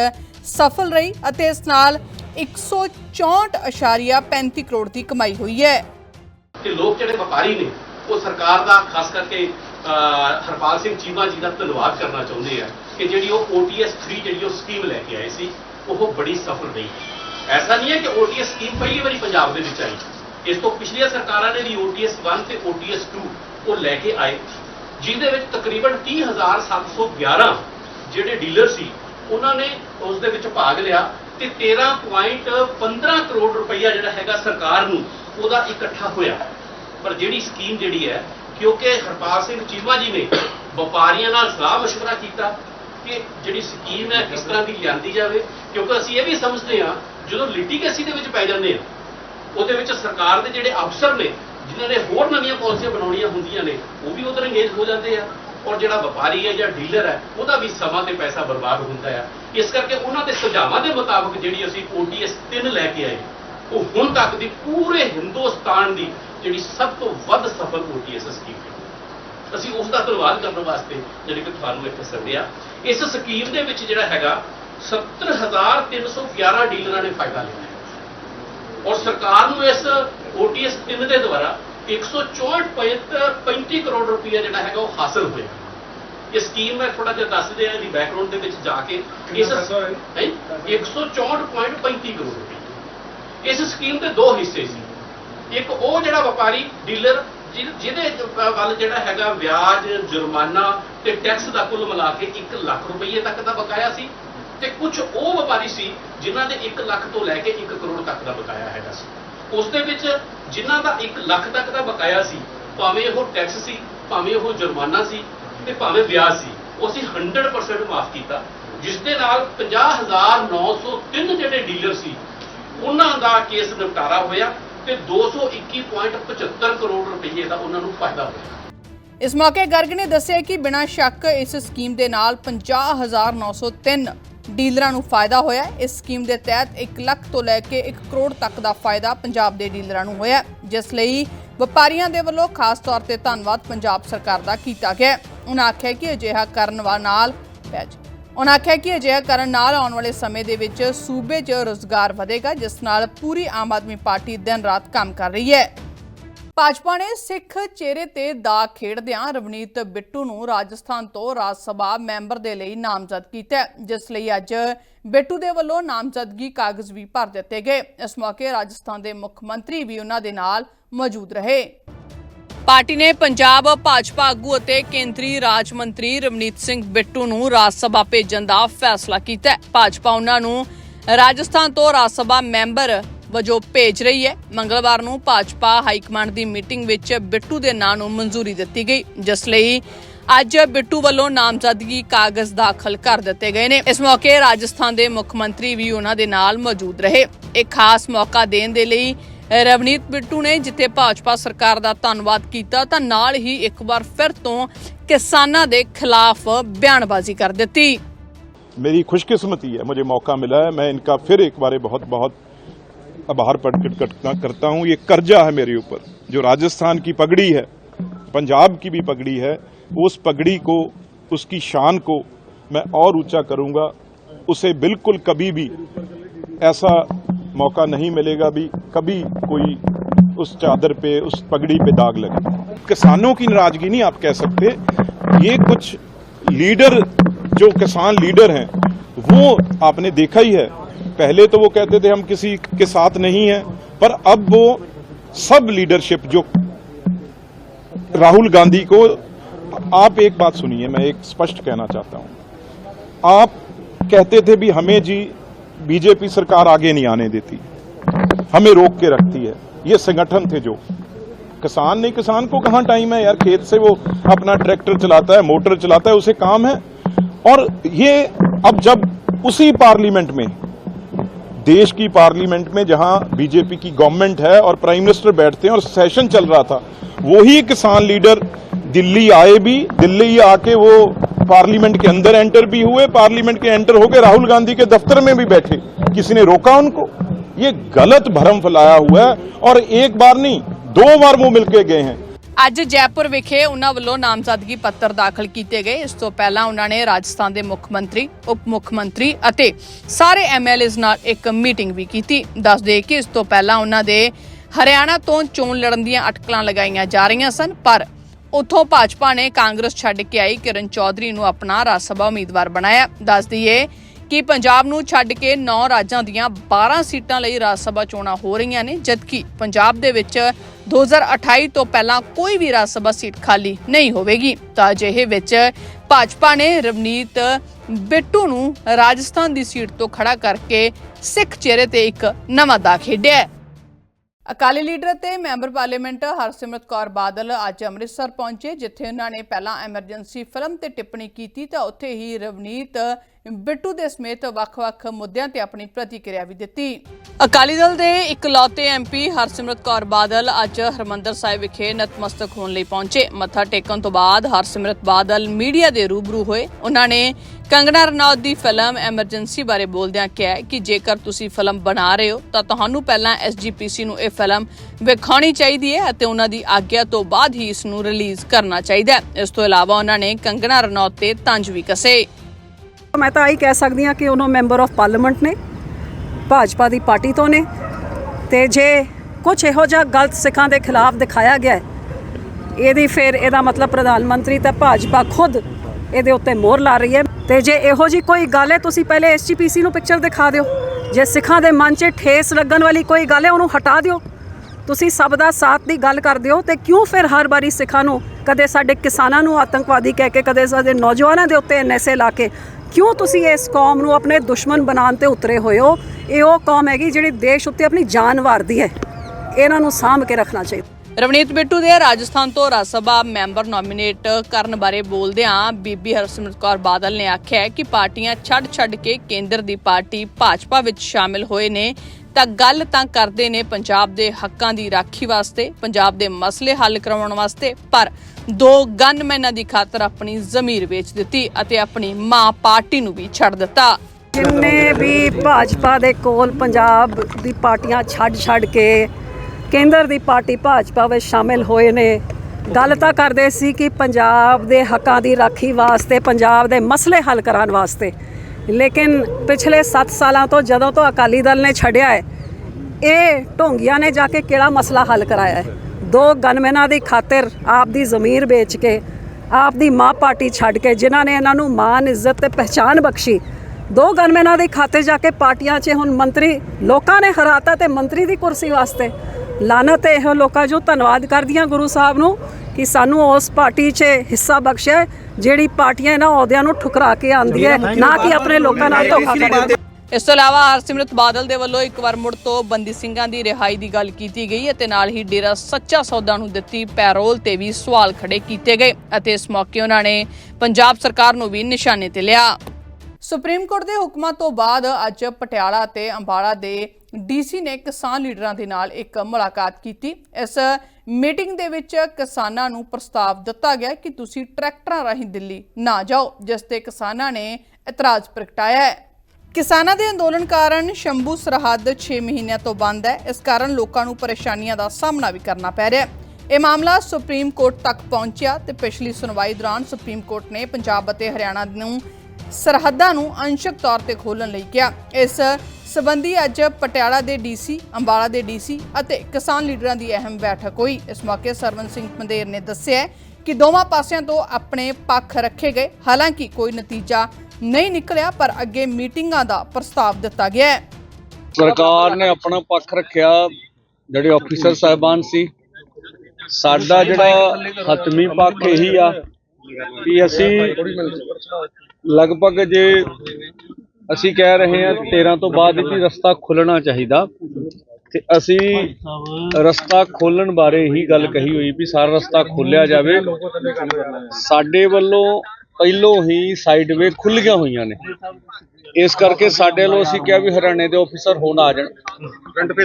ਸਫਲ ਰਹੀ ਅਤੇ ਇਸ ਨਾਲ 164.35 ਕਰੋੜ ਦੀ ਕਮਾਈ ਹੋਈ ਹੈ। ਕਿ ਲੋਕ ਜਿਹੜੇ ਵਪਾਰੀ ਨੇ ਉਹ ਸਰਕਾਰ ਦਾ, ਖਾਸ ਕਰਕੇ ਹਰਪਾਲ ਸਿੰਘ ਚੀਮਾ ਜੀ ਦਾ ਧੰਨਵਾਦ ਕਰਨਾ ਚਾਹੁੰਦੇ ਆ ਕਿ ਜਿਹੜੀ ਉਹ OTS 3 ਜਿਹੜੀ ਉਹ ਸਕੀਮ ਲੈ ਕੇ ਆਏ ਸੀ, ਉਹ ਬੜੀ ਸਫਲ ਰਹੀ। ਐਸਾ ਨਹੀਂ ਹੈ ਕਿ OTS ਸਕੀਮ ਪਹਿਲੀ ਵਾਰੀ ਪੰਜਾਬ ਦੇ ਵਿੱਚ ਆਈ। ਇਸ ਤੋਂ ਪਿਛਲੀਆਂ ਸਰਕਾਰਾਂ ਨੇ ਵੀ OTS 1 ਤੇ OTS 2 ਉਹ ਲੈ ਕੇ ਆਏ, ਜਿਹਦੇ ਵਿੱਚ ਤਕਰੀਬਨ 30711 ਜਿਹੜੇ ਡੀਲਰ ਸੀ, ਉਹਨਾਂ ਨੇ ਉਸ ਦੇ ਵਿੱਚ ਭਾਗ ਲਿਆ ਤੇ 13.15 ਕਰੋੜ ਰੁਪਈਆ ਜਿਹੜਾ ਹੈਗਾ ਸਰਕਾਰ ਨੂੰ ਉਹਦਾ ਇਕੱਠਾ ਹੋਇਆ। ਪਰ ਜਿਹੜੀ ਸਕੀਮ ਜਿਹੜੀ ਹੈ ਕਿਉਂਕਿ ਹਰਪਾਲ ਸਿੰਘ ਚੀਮਾ ਜੀ ਨੇ ਵਪਾਰੀਆਂ ਨਾਲ ਸਲਾਹ مشورہ ਕੀਤਾ ਕਿ ਜਿਹੜੀ ਸਕੀਮ ਹੈ ਕਿਸ ਤਰ੍ਹਾਂ ਦੀ ਲਿਆਂਦੀ ਜਾਵੇ ਕਿਉਂਕਿ ਅਸੀਂ ਇਹ ਵੀ ਸਮਝਦੇ ਹਾਂ ਜਦੋਂ ਲਿਟੀਗੇਸੀ ਦੇ ਵਿੱਚ ਪੈ ਜਾਂਦੇ ਆ ਉਹਦੇ ਵਿੱਚ ਸਰਕਾਰ ਦੇ ਜਿਹੜੇ ਅਫਸਰ ਨੇ ਜਿਨ੍ਹਾਂ ਨੇ ਹੋਰ ਨਵੀਆਂ ਪਾਲਿਸੀਆਂ ਬਣਾਉਣੀਆਂ ਹੁੰਦੀਆਂ ਨੇ ਉਹ ਵੀ ਉਧਰ ਇੰਗੇਜ ਹੋ ਜਾਂਦੇ ਆ ਔਰ ਜਿਹੜਾ ਵਪਾਰੀ ਹੈ ਜਾਂ ਡੀਲਰ ਹੈ ਉਹਦਾ ਵੀ ਸਮਾਂ ਤੇ ਪੈਸਾ ਬਰਬਾਦ ਹੁੰਦਾ ਆ ਇਸ ਕਰਕੇ ਉਹਨਾਂ ਦੇ ਸੁਝਾਵਾਂ ਦੇ ਮੁਤਾਬਕ ਜਿਹੜੀ ਅਸੀਂ OTS 3 ਲੈ ਕੇ ਆਏ ਉਹ ਹੁਣ ਤੱਕ ਦੀ ਪੂਰੇ ਹਿੰਦੁਸਤਾਨ ਦੀ ਜਿਹੜੀ ਸਭ ਤੋਂ ਵੱਧ ਸਫਲ OTS ਸਕੀਮ ਹੈ ਅਸੀਂ ਉਸ ਦਾ ਧੰਨਵਾਦ ਕਰਨ ਵਾਸਤੇ ਜਿਹੜੀ ਕਿ ਤੁਹਾਨੂੰ ਇੱਥੇ ਸੱਦਿਆ। ਇਸ ਸਕੀਮ ਦੇ ਵਿੱਚ ਜਿਹੜਾ ਹੈਗਾ 70311 ਡੀਲਰਾਂ ਨੇ ਫਾਇਦਾ ਲਿਆ ਔਰ ਸਰਕਾਰ ਨੂੰ ਇਸ OTS 3 ਦੇ ਦੁਆਰਾ 164.35 ਕਰੋੜ ਰੁਪਏ ਜਿਹੜਾ ਹੈਗਾ ਉਹ ਹਾਸਲ ਹੋਇਆ। ਇਹ ਸਕੀਮ ਮੈਂ ਥੋੜਾ ਜਿਹਾ ਦੱਸ ਦਿਆਂ ਇਹਦੀ ਬੈਕਗ੍ਰਾਉਂਡ ਦੇ ਵਿੱਚ ਜਾ ਕੇ। ਇਸ ਹੈਂ? 164.35 ਕਰੋੜ ਰੁਪਏ ਇਸ ਸਕੀਮ ਦੇ ਦੋ ਹਿੱਸੇ ਸੀ। ਇੱਕ ਉਹ ਜਿਹੜਾ ਵਪਾਰੀ ਡੀਲਰ ਜਿਹਦੇ ਵੱਲ ਜਿਹੜਾ ਹੈਗਾ ਵਿਆਜ, ਜੁਰਮਾਨਾ ਤੇ ਟੈਕਸ ਦਾ ਕੁੱਲ ਮਿਲਾ ਕੇ 1 ਲੱਖ ਰੁਪਏ ਤੱਕ ਦਾ ਬਕਾਇਆ ਸੀ ਤੇ ਕੁਝ ਉਹ ਵਪਾਰੀ ਸੀ ਜਿਨ੍ਹਾਂ ਦੇ 1 ਲੱਖ ਤੋਂ ਲੈ ਕੇ 1 ਕਰੋੜ ਤੱਕ ਦਾ ਬਕਾਇਆ ਹੈਗਾ ਸੀ। ਉਸ ਦੇ ਵਿੱਚ ਜਿਨ੍ਹਾਂ ਦਾ 1 ਲੱਖ ਤੱਕ ਦਾ ਬਕਾਇਆ ਸੀ, ਭਾਵੇਂ ਉਹ ਟੈਕਸ ਸੀ, ਭਾਵੇਂ ਉਹ ਜੁਰਮਾਨਾ ਸੀ ਤੇ ਭਾਵੇਂ ਵਿਆਜ ਸੀ, ਉਹ ਅਸੀਂ 100% ਮਾਫ ਕੀਤਾ। ਜਿਸ ਦੇ ਨਾਲ 50903 ਜਿਹੜੇ ਡੀਲਰ ਸੀ, ਉਹਨਾਂ ਦਾ ਕੇਸ ਨਿਪਟਾਰਾ ਹੋਇਆ। ਤੇ 221.75 ਕਰੋੜ ਰੁਪਏ ਦਾ ਉਹਨਾਂ ਨੂੰ ਫਾਇਦਾ ਹੋਇਆ ਇਸ ਮੌਕੇ ਗਰਗ ਨੇ ਦੱਸਿਆ ਕਿ ਬਿਨਾਂ ਸ਼ੱਕ ਇਸ ਸਕੀਮ ਦੇ ਨਾਲ 50903 ਡੀਲਰਾਂ ਨੂੰ ਫਾਇਦਾ ਹੋਇਆ ਹੈ। ਇਸ ਸਕੀਮ ਦੇ ਤਹਿਤ 1 ਲੱਖ ਤੋਂ ਲੈ ਕੇ 1 ਕਰੋੜ ਤੱਕ ਦਾ ਫਾਇਦਾ ਪੰਜਾਬ ਦੇ ਡੀਲਰਾਂ ਨੂੰ ਹੋਇਆ ਹੈ, ਜਿਸ ਲਈ ਵਪਾਰੀਆਂ ਦੇ ਵੱਲੋਂ ਖਾਸ ਤੌਰ ਤੇ ਧੰਨਵਾਦ ਪੰਜਾਬ ਸਰਕਾਰ ਦਾ ਕੀਤਾ ਗਿਆ ਹੈ। ਉਨ੍ਹਾਂ ਆਖਿਆ ਕਿ ਅਜਿਹਾ ਕਰਨ ਵਾ ਨਾਲ ਪੈ ਜਾ ਉਨ੍ਹਾਂ ਆਖਿਆ ਕਿ ਅਜਿਹਾ ਕਰਨ ਨਾਲ ਆਉਣ ਵਾਲੇ ਸਮੇਂ ਦੇ ਵਿੱਚ ਸੂਬੇ 'ਚ ਰੋਜ਼ਗਾਰ ਵਧੇਗਾ, ਜਿਸ ਨਾਲ ਪੂਰੀ ਆਮ ਆਦਮੀ ਪਾਰਟੀ ਦਿਨ ਰਾਤ ਕੰਮ ਕਰ ਰਹੀ ਹੈ। ਭਾਜਪਾ ਨੇ ਸਿੱਖ ਚਿਹਰੇ ਤੇ ਦਾ ਖੇਡਦਿਆਂ ਰਵਨੀਤ ਬਿੱਟੂ ਨੂੰ ਰਾਜਸਥਾਨ ਤੋਂ ਰਾਜ ਸਭਾ ਮੈਂਬਰ ਦੇ ਲਈ ਨਾਮਜ਼ਦ ਕੀਤਾ ਜਿਸ ਲਈ ਅੱਜ ਬਿੱਟੂ ਦੇ ਵੱਲੋਂ ਨਾਮਜ਼ਦਗੀ ਕਾਗਜ਼ ਵੀ ਭਰ ਦਿੱਤੇ ਗਏ। ਇਸ ਮੌਕੇ ਰਾਜਸਥਾਨ ਦੇ ਮੁੱਖ ਮੰਤਰੀ ਵੀ ਉਹਨਾਂ ਦੇ ਨਾਲ ਮੌਜੂਦ ਰਹੇ। ਪਾਰਟੀ ਨੇ ਪੰਜਾਬ ਭਾਜਪਾ ਆਗੂ ਅਤੇ ਕੇਂਦਰੀ ਰਾਜ ਮੰਤਰੀ ਰਵਨੀਤ ਸਿੰਘ ਬਿੱਟੂ ਨੂੰ ਰਾਜ ਸਭਾ ਭੇਜਣ ਦਾ ਫੈਸਲਾ ਕੀਤਾ ਹੈ। ਭਾਜਪਾ ਉਹਨਾਂ ਨੂੰ ਰਾਜਸਥਾਨ ਤੋਂ ਰਾਜ ਸਭਾ ਮੈਂਬਰ ਵਜੋਂ ਭੇਜ ਰਹੀ ਹੈ। ਮੰਗਲਵਾਰ ਨੂੰ ਭਾਜਪਾ ਹਾਈ ਕਮਾਂਡ ਦੀ ਮੀਟਿੰਗ ਵਿੱਚ ਬਿੱਟੂ ਦੇ ਨਾਂ ਨੂੰ ਮਨਜ਼ੂਰੀ ਦਿੱਤੀ ਗਈ, ਜਿਸ ਲਈ ਅੱਜ ਬਿੱਟੂ ਵੱਲੋਂ ਨਾਮਜ਼ਦਗੀ ਕਾਗਜ਼ ਦਾਖਲ ਕਰ ਦਿੱਤੇ ਗਏ ਨੇ। ਇਸ ਮੌਕੇ ਰਾਜਸਥਾਨ ਦੇ ਮੁੱਖ ਮੰਤਰੀ ਵੀ ਉਹਨਾਂ ਦੇ ਨਾਲ ਮੌਜੂਦ ਰਹੇ। ਇਹ ਖਾਸ ਮੌਕਾ ਦੇਣ ਦੇ ਲਈ ਰਵਨੀਤ ਬਿੱਟੂ ਨੇ ਜਿੱਥੇ ਭਾਜਪਾ ਸਰਕਾਰ ਦਾ ਧੰਨਵਾਦ ਕੀਤਾ ਤਾਂ ਨਾਲ ਹੀ ਇੱਕ ਵਾਰ ਫਿਰ ਤੋਂ ਕਿਸਾਨਾਂ ਦੇ ਖਿਲਾਫ ਬਿਆਨਬਾਜ਼ੀ ਕਰ ਦਿੱਤੀ मेरी खुशकिस्मती है मुझे मौका मिला है मैं इनका फिर एक बार बहुत बहुत आभार प्रकट करता- करता हूं ये कर्जा है मेरे ऊपर जो राजस्थान की पगड़ी है पंजाब की भी पगड़ी है उस पगड़ी को उसकी शान को मैं और ऊंचा करूंगा उसे बिल्कुल कभी भी ऐसा मौका नहीं मिलेगा भी, कभी कोई उस चादर पे, उस पगड़ी पे दाग लगे। किसानों की नाराज़गी नहीं आप कह सकते। ये कुछ लीडर, जो किसान लीडर हैं, वो आपने देखा ही है। पहले तो वो कहते थे, हम किसी के साथ नहीं हैं। पर अब वो सब लीडरशिप, जो राहुल गांधी को, आप एक बात सुनिए, मैं एक स्पष्ट कहना चाहता हूँ। आप कहते थे भी, हमें जी बीजेपी सरकार आगे नहीं आने देती। हमें रोक के रखती है। ये संगठन थे जो। किसान नहीं, किसान को कहाँ टाइम है यार? खेत से वो अपना ट्रैक्टर चलाता है मोटर चलाता है, उसे काम है। और ये अब जब उसी पार्लियामेंट में, देश की पार्लियामेंट में जहाँ बीजेपी की गवर्नमेंट है और प्राइम मिनिस्टर बैठते हैं और सेशन चल रहा था, वही किसान लीडर दिल्ली आए भी, दिल्ली आके वो पार्लियामेंट के अंदर एंटर भी हुए पार्लियामेंट के एंटर होके राहुल गांधी के दफ्तर में भी बैठे किसी ने रोका उनको ये गलत भरम फैलाया हुआ है और एक बार नहीं दो बार वो मिलके गए हैं ਅੱਜ ਜੈਪੁਰ ਵਿਖੇ ਉਹਨਾਂ ਵੱਲੋਂ ਨਾਮਜ਼ਦਗੀ ਪੱਤਰ ਦਾਖਲ ਕੀਤੇ ਗਏ ਇਸ ਤੋਂ ਪਹਿਲਾਂ ਉਹਨਾਂ ਨੇ ਰਾਜਸਥਾਨ ਦੇ ਮੁੱਖ ਮੰਤਰੀ ਉਪ ਮੁੱਖ ਮੰਤਰੀ ਅਤੇ ਸਾਰੇ ਐਮਐਲਏਜ਼ ਨਾਲ ਇੱਕ ਮੀਟਿੰਗ ਵੀ ਕੀਤੀ ਦੱਸ ਦੇ ਕਿ ਇਸ ਤੋਂ ਪਹਿਲਾਂ ਉਹਨਾਂ ਦੇ ਹਰਿਆਣਾ ਤੋਂ ਚੋਣ ਲੜਨ ਦੀਆਂ ਅਟਕਲਾਂ ਲਗਾਈਆਂ ਜਾ ਰਹੀਆਂ ਸਨ ਪਰ ਉਥੋਂ ਭਾਜਪਾ ਨੇ ਕਾਂਗਰਸ ਛੱਡ ਕੇ ਆਈ ਕਿਰਨ ਚੌਧਰੀ ਨੂੰ ਆਪਣਾ ਰਾਜ ਸਭਾ ਉਮੀਦਵਾਰ ਬਣਾਇਆ। ਦੱਸ ਦਈਏ ਕਿ ਪੰਜਾਬ ਨੂੰ ਛੱਡ ਕੇ 9 ਰਾਜਾਂ ਦੀਆਂ 12 ਸੀਟਾਂ ਲਈ ਰਾਜ ਸਭਾ ਚੋਣਾਂ ਹੋ ਰਹੀਆਂ ਨੇ, ਜਦਕਿ ਪੰਜਾਬ ਦੇ ਵਿੱਚ 2028 ਤੋਂ ਪਹਿਲਾਂ ਕੋਈ ਵੀ ਰਾਜ ਸਭਾ ਸੀਟ ਖਾਲੀ ਨਹੀਂ ਹੋਵੇਗੀ। ਤਾਂ ਅਜਿਹੇ ਵਿੱਚ ਭਾਜਪਾ ਨੇ ਰਵਨੀਤ ਬਿੱਟੂ ਨੂੰ ਰਾਜਸਥਾਨ ਦੀ ਸੀਟ ਤੋਂ ਖੜਾ ਕਰਕੇ ਸਿੱਖ ਚਿਹਰੇ ਤੇ ਇੱਕ ਨਵਾਂ ਦਾ ਖੇਡਿਆ ਅਕਾਲੀ ਲੀਡਰ ਤੇ ਮੈਂਬਰ ਪਾਰਲੀਮੈਂਟ ਹਰਸਿਮਰਤ ਕੌਰ ਬਾਦਲ ਅੱਜ ਅੰਮ੍ਰਿਤਸਰ ਪਹੁੰਚੇ, ਜਿੱਥੇ ਉਹਨਾਂ ਨੇ ਪਹਿਲਾਂ ਐਮਰਜੈਂਸੀ ਫਿਲਮ ਤੇ ਟਿੱਪਣੀ ਕੀਤੀ ਤਾਂ ਉੱਥੇ ਹੀ ਰਵਨੀਤ ਬਿੱਟੂ ਦੇ ਸਮੇਤ ਵੱਖ-ਵੱਖ ਮੁੱਦਿਆਂ ਤੇ ਆਪਣੀ ਪ੍ਰਤੀਕਿਰਿਆ ਵੀ ਦਿੱਤੀ। ਅਕਾਲੀ ਦਲ ਦੇ ਇਕਲੌਤੇ ਐਮਪੀ ਹਰਸਿਮਰਤ ਕੌਰ ਬਾਦਲ ਅੱਜ ਹਰਮੰਦਰ ਸਾਹਿਬ ਵਿਖੇ ਨਤਮਸਤਕ ਹੋਣ ਲਈ ਪਹੁੰਚੇ। ਮੱਥਾ ਟੇਕਣ ਤੋਂ ਬਾਅਦ ਹਰਸਿਮਰਤ ਬਾਦਲ ਮੀਡੀਆ ਦੇ ਰੂਬਰੂ ਹੋਏ। ਉਹਨਾਂ ਨੇ ਕੰਗਣਾ ਰਣੌਤ ਦੀ ਫਿਲਮ ਐਮਰਜੈਂਸੀ ਬਾਰੇ ਬੋਲਦਿਆਂ ਕਿਹਾ ਕਿ ਜੇਕਰ ਤੁਸੀਂ ਫਿਲਮ ਬਣਾ ਰਹੇ ਹੋ, ਤਾਂ ਤੁਹਾਨੂੰ ਪਹਿਲਾਂ ਐਸਜੀਪੀਸੀ ਨੂੰ ਇਹ ਫਿਲਮ ਵਿਖਾਉਣੀ ਚਾਹੀਦੀ ਹੈ ਅਤੇ ਉਹਨਾਂ ਦੀ ਆਗਿਆ ਤੋਂ ਬਾਅਦ ਹੀ ਇਸ ਨੂੰ ਰਿਲੀਜ਼ ਕਰਨਾ ਚਾਹੀਦਾ ਹੈ। ਇਸ ਤੋਂ ਇਲਾਵਾ ਉਹਨਾਂ ਨੇ ਕੰਗਨਾ ਰਣੌਤ ਤੇ ਤੰਜ ਵੀ ਕਸੇ। ਮੈਂ ਤਾਂ ਆਹੀ ਕਹਿ ਸਕਦੀ ਹਾਂ ਕਿ ਉਹਨਾਂ ਮੈਂਬਰ ਆਫ ਪਾਰਲੀਮੈਂਟ ਨੇ, ਭਾਜਪਾ ਦੀ ਪਾਰਟੀ ਤੋਂ ਨੇ, ਤੇ ਜੇ ਕੁਝ ਇਹੋ ਜਿਹਾ ਗਲਤ ਸਿੱਖਾਂ ਦੇ ਖਿਲਾਫ ਦਿਖਾਇਆ ਗਿਆ ਇਹਦੀ ਫਿਰ ਇਹਦਾ ਮਤਲਬ ਪ੍ਰਧਾਨ ਮੰਤਰੀ ਤਾਂ ਭਾਜਪਾ ਖੁਦ ਇਹਦੇ ਉੱਤੇ ਮੋਹਰ ਲਾ ਰਹੀ ਹੈ। ਤੇ ਜੇ ਇਹੋ ਜੀ ਕੋਈ ਗੱਲ ਹੈ, ਤੁਸੀਂ ਪਹਿਲੇ ਐਸਜੀਪੀਸੀ ਨੂੰ ਪਿਕਚਰ ਦਿਖਾ ਦਿਓ। ਜੇ ਸਿੱਖਾਂ ਦੇ ਮਨ 'ਚ ਠੇਸ ਲੱਗਣ ਵਾਲੀ ਕੋਈ ਗੱਲ ਹੈ, ਉਹਨੂੰ ਹਟਾ ਦਿਓ। ਤੁਸੀਂ ਸਭ ਦਾ ਸਾਥ ਦੀ ਗੱਲ ਕਰਦੇ ਹੋ ਤੇ ਕਿਉਂ ਫਿਰ ਹਰ ਵਾਰੀ ਸਿੱਖਾਂ ਨੂੰ, ਕਦੇ ਸਾਡੇ ਕਿਸਾਨਾਂ ਨੂੰ ਆਤੰਕਵਾਦੀ ਕਹਿ ਕੇ, ਕਦੇ ਸਾਡੇ ਨੌਜਵਾਨਾਂ ਦੇ ਉੱਤੇ ਨਸ਼ੇ ਲਾ ਕੇ, ਕਿਉਂ ਤੁਸੀਂ ਇਸ ਕੌਮ ਨੂੰ ਆਪਣੇ ਦੁਸ਼ਮਣ ਬਣਾਉਣ ਤੇ ਉਤਰੇ ਹੋਏ ਹੋ? ਇਹ ਉਹ ਕੌਮ ਹੈਗੀ ਜਿਹੜੀ ਦੇਸ਼ ਉੱਤੇ ਆਪਣੀ ਜਾਨ ਵਾਰਦੀ ਹੈ। ਇਹਨਾਂ ਨੂੰ ਸਾਂਭ ਕੇ ਰੱਖਣਾ ਚਾਹੀਦਾ। ਰਵਨੀਤ ਬਿੱਟੂ ਦੇ ਰਾਜਸਥਾਨ ਤੋਂ ਰਾਜ ਸਭਾ ਮੈਂਬਰ ਨੋਮੀਨੇਟ ਕਰਨ ਬਾਰੇ ਬੋਲਦਿਆਂ ਬੀਬੀ ਹਰਸਿਮਰਤ ਕੌਰ ਬਾਦਲ ਨੇ ਆਖਿਆ ਕਿ ਪਾਰਟੀਆਂ ਛੱਡ-ਛੱਡ ਕੇ ਕੇਂਦਰ ਦੀ ਪਾਰਟੀ ਭਾਜਪਾ ਵਿੱਚ ਸ਼ਾਮਿਲ ਹੋਏ ਨੇ। ਤਾਂ ਗੱਲ ਤਾਂ ਕਰਦੇ ਨੇ ਪੰਜਾਬ ਦੇ ਹੱਕਾਂ ਦੀ ਰਾਖੀ ਵਾਸਤੇ, ਪੰਜਾਬ ਦੇ ਮਸਲੇ ਹੱਲ ਕਰਵਾਉਣ ਵਾਸਤੇ, ਪਰ ਦੋ ਗਨਮੈਨਾਂ ਦੀ ਖਾਤਰ ਆਪਣੀ ਜ਼ਮੀਰ ਵੇਚ ਦਿੱਤੀ ਅਤੇ ਆਪਣੀ ਮਾਂ ਪਾਰਟੀ ਨੂੰ ਵੀ ਛੱਡ ਦਿੱਤਾ। ਜਿੰਨੇ ਵੀ ਭਾਜਪਾ ਦੇ ਕੋਲ ਪੰਜਾਬ ਦੀ ਪਾਰਟੀਆਂ ਛੱਡ ਛੱਡ ਕੇ ਕੇਂਦਰ ਦੀ ਪਾਰਟੀ ਭਾਜਪਾ ਵਿੱਚ ਸ਼ਾਮਿਲ ਹੋਏ ਨੇ। ਗੱਲ ਤਾਂ ਕਰਦੇ ਸੀ ਕਿ ਪੰਜਾਬ ਦੇ ਹੱਕਾਂ ਦੀ ਰਾਖੀ ਵਾਸਤੇ, ਪੰਜਾਬ ਦੇ ਮਸਲੇ ਹੱਲ ਕਰਾਉਣ ਵਾਸਤੇ। ਲੇਕਿਨ ਪਿਛਲੇ 7 ਸਾਲਾਂ ਤੋਂ ਜਦੋਂ ਤੋਂ ਅਕਾਲੀ ਦਲ ਨੇ ਛੱਡਿਆ ਹੈ, ਇਹ ਢੋਂਗੀਆਂ ਨੇ ਜਾ ਕੇ ਕਿਹੜਾ ਮਸਲਾ ਹੱਲ ਕਰਾਇਆ ਹੈ? ਦੋ ਗਨਮੈਨਾਂ ਦੀ ਖਾਤਰ ਆਪ ਦੀ ਜ਼ਮੀਰ ਵੇਚ ਕੇ, ਆਪ ਦੀ ਮਾਂ ਪਾਰਟੀ ਛੱਡ ਕੇ, ਜਿਨ੍ਹਾਂ ਨੇ ਇਹਨਾਂ ਨੂੰ ਮਾਨ ਇੱਜ਼ਤ ਤੇ ਪਹਿਚਾਨ ਬਖਸ਼ੀ ਦੋ ਗਨਮੈਨਾਂ ਦੀ ਖਾਤੇ ਜਾ ਕੇ ਪਾਰਟੀਆਂ 'ਚ ਹੁਣ ਮੰਤਰੀ ਲੋਕਾਂ ਨੇ ਹਰਾਤਾ ਤੇ ਮੰਤਰੀ ਦੀ ਕੁਰਸੀ ਵਾਸਤੇ। ਲਾਨਤ ਹੈ ਇਹੋ ਲੋਕਾਂ ਜੋ ਧੰਨਵਾਦ ਕਰਦੀਆਂ ਗੁਰੂ ਸਾਹਿਬ ਨੂੰ ਕਿ ਸਾਨੂੰ ਉਸ ਪਾਰਟੀ 'ਚ ਹਿੱਸਾ ਬਖਸ਼ਿਆ ਜਿਹੜੀ ਪਾਰਟੀਆਂ ਇਹਨਾਂ ਅਹੁਦਿਆਂ ਨੂੰ ਠੁਕਰਾ ਕੇ ਆਂਦੀ ਹੈ ਨਾ ਕਿ ਆਪਣੇ ਲੋਕਾਂ ਨਾਲ ਧੋਖਾ ਕਰਦੀ। ਇਸ ਤੋਂ ਇਲਾਵਾ ਹਰਸਿਮਰਤ ਬਾਦਲ ਦੇ ਵੱਲੋਂ ਇੱਕ ਵਾਰ ਮੁੜ ਤੋਂ ਬੰਦੀ ਸਿੰਘਾਂ ਦੀ ਰਿਹਾਈ ਦੀ ਗੱਲ ਕੀਤੀ ਗਈ ਅਤੇ ਨਾਲ ਹੀ ਡੇਰਾ ਸੱਚਾ ਸੌਦਾ ਨੂੰ ਦਿੱਤੀ ਪੈਰੋਲ ਤੇ ਵੀ ਸਵਾਲ ਖੜੇ ਕੀਤੇ ਗਏ ਅਤੇ ਇਸ ਮੌਕੇ ਉਹਨਾਂ ਨੇ ਪੰਜਾਬ ਸਰਕਾਰ ਨੂੰ ਵੀ ਨਿਸ਼ਾਨੇ ਤੇ ਲਿਆ। ਸੁਪਰੀਮ ਕੋਰਟ ਦੇ ਹੁਕਮਾਂ ਤੋਂ ਬਾਅਦ ਅੱਜ ਪਟਿਆਲਾ ਤੇ ਅੰਬਾਲਾ ਦੇ ਡੀਸੀ ਨੇ ਕਿਸਾਨ ਲੀਡਰਾਂ ਦੇ ਨਾਲ ਇੱਕ ਮੁਲਾਕਾਤ ਕੀਤੀ। ਇਸ ਮੀਟਿੰਗ ਦੇ ਵਿੱਚ ਕਿਸਾਨਾਂ ਨੂੰ ਪ੍ਰਸਤਾਵ ਦਿੱਤਾ ਗਿਆ ਕਿ ਤੁਸੀਂ ਟਰੈਕਟਰਾਂ ਰਾਹੀਂ ਦਿੱਲੀ ਨਾ ਜਾਓ, ਜਿਸ ਤੇ ਕਿਸਾਨਾਂ ਨੇ ਇਤਰਾਜ਼ ਪ੍ਰਗਟਾਇਆ ਹੈ। ਕਿਸਾਨਾਂ ਦੇ ਅੰਦੋਲਨ ਕਾਰਨ ਸ਼ੰਭੂ ਸਰਹੱਦ 6 ਮਹੀਨਿਆਂ ਤੋਂ ਬੰਦ ਹੈ। ਇਸ ਕਾਰਨ ਲੋਕਾਂ ਨੂੰ ਪਰੇਸ਼ਾਨੀਆਂ ਦਾ ਸਾਹਮਣਾ ਵੀ ਕਰਨਾ ਪੈ ਰਿਹਾ ਹੈ। ਇਹ ਮਾਮਲਾ ਸੁਪਰੀਮ ਕੋਰਟ ਤੱਕ ਪਹੁੰਚਿਆ ਤੇ ਪਿਛਲੀ ਸੁਣਵਾਈ ਦੌਰਾਨ ਸੁਪਰੀਮ ਕੋਰਟ ਨੇ ਪੰਜਾਬ ਅਤੇ ਹਰਿਆਣਾ ਨੂੰ ਸਰਹੱਦਾਂ ਨੂੰ ਅੰਸ਼ਕ ਤੌਰ ਤੇ ਖੋਲਣ ਲਈ ਕਿਹਾ। ਇਸ ਸਬੰਧੀ ਅੱਜ ਪਟਿਆਲਾ ਦੇ ਡੀਸੀ ਅੰਬਾਲਾ ਦੇ ਡੀਸੀ ਅਤੇ ਕਿਸਾਨ ਲੀਡਰਾਂ ਦੀ ਅਹਿਮ ਬੈਠਕ ਹੋਈ। ਇਸ ਮੌਕੇ ਸਰਵਨ ਸਿੰਘ ਪੰਦੇਰ ਨੇ ਦੱਸਿਆ ਕਿ ਦੋਵਾਂ ਪਾਸਿਆਂ ਤੋਂ ਆਪਣੇ ਪੱਖ ਰੱਖੇ ਗਏ। ਹਾਲਾਂਕਿ ਕੋਈ ਨਤੀਜਾ ਨਹੀਂ ਨਿਕਲਿਆ, ਪਰ ਅੱਗੇ ਮੀਟਿੰਗਾਂ ਦਾ ਪ੍ਰਸਤਾਵ ਦਿੱਤਾ ਗਿਆ ਹੈ। ਸਰਕਾਰ ਨੇ ਆਪਣਾ ਪੱਖ ਰੱਖਿਆ। ਜਿਹੜੇ ਆਫੀਸਰ ਸਾਹਿਬਾਨ ਸੀ, ਸਾਡਾ ਜਿਹੜਾ ਹਤਮੀ ਪੱਖ ਇਹੀ ਆ ਕਿ ਅਸੀਂ ਲਗਭਗ ਜੇ ਅਸੀਂ ਕਹਿ ਰਹੇ ਹਾਂ 13 ਤੋਂ ਬਾਅਦ ਵੀ ਰਸਤਾ ਖੁੱਲਣਾ ਚਾਹੀਦਾ। ਤੇ ਅਸੀਂ ਰਸਤਾ ਖੋਲਣ ਬਾਰੇ ਹੀ ਗੱਲ ਕਹੀ ਹੋਈ ਵੀ ਸਾਰਾ ਰਸਤਾ ਖੋਲਿਆ ਜਾਵੇ। ਸਾਡੇ ਵੱਲੋਂ ਪਹਿਲੋਂ ਹੀ ਸਾਈਡਵੇ ਖੁੱਲੀਆਂ ਹੋਈਆਂ ਨੇ। ਇਸ ਕਰਕੇ ਸਾਡੇ ਵੱਲੋਂ ਅਸੀਂ ਕਿਹਾ ਵੀ ਹਰਿਆਣੇ ਦੇ ਆਫੀਸਰ ਹੁਣ ਆ ਜਾਣ।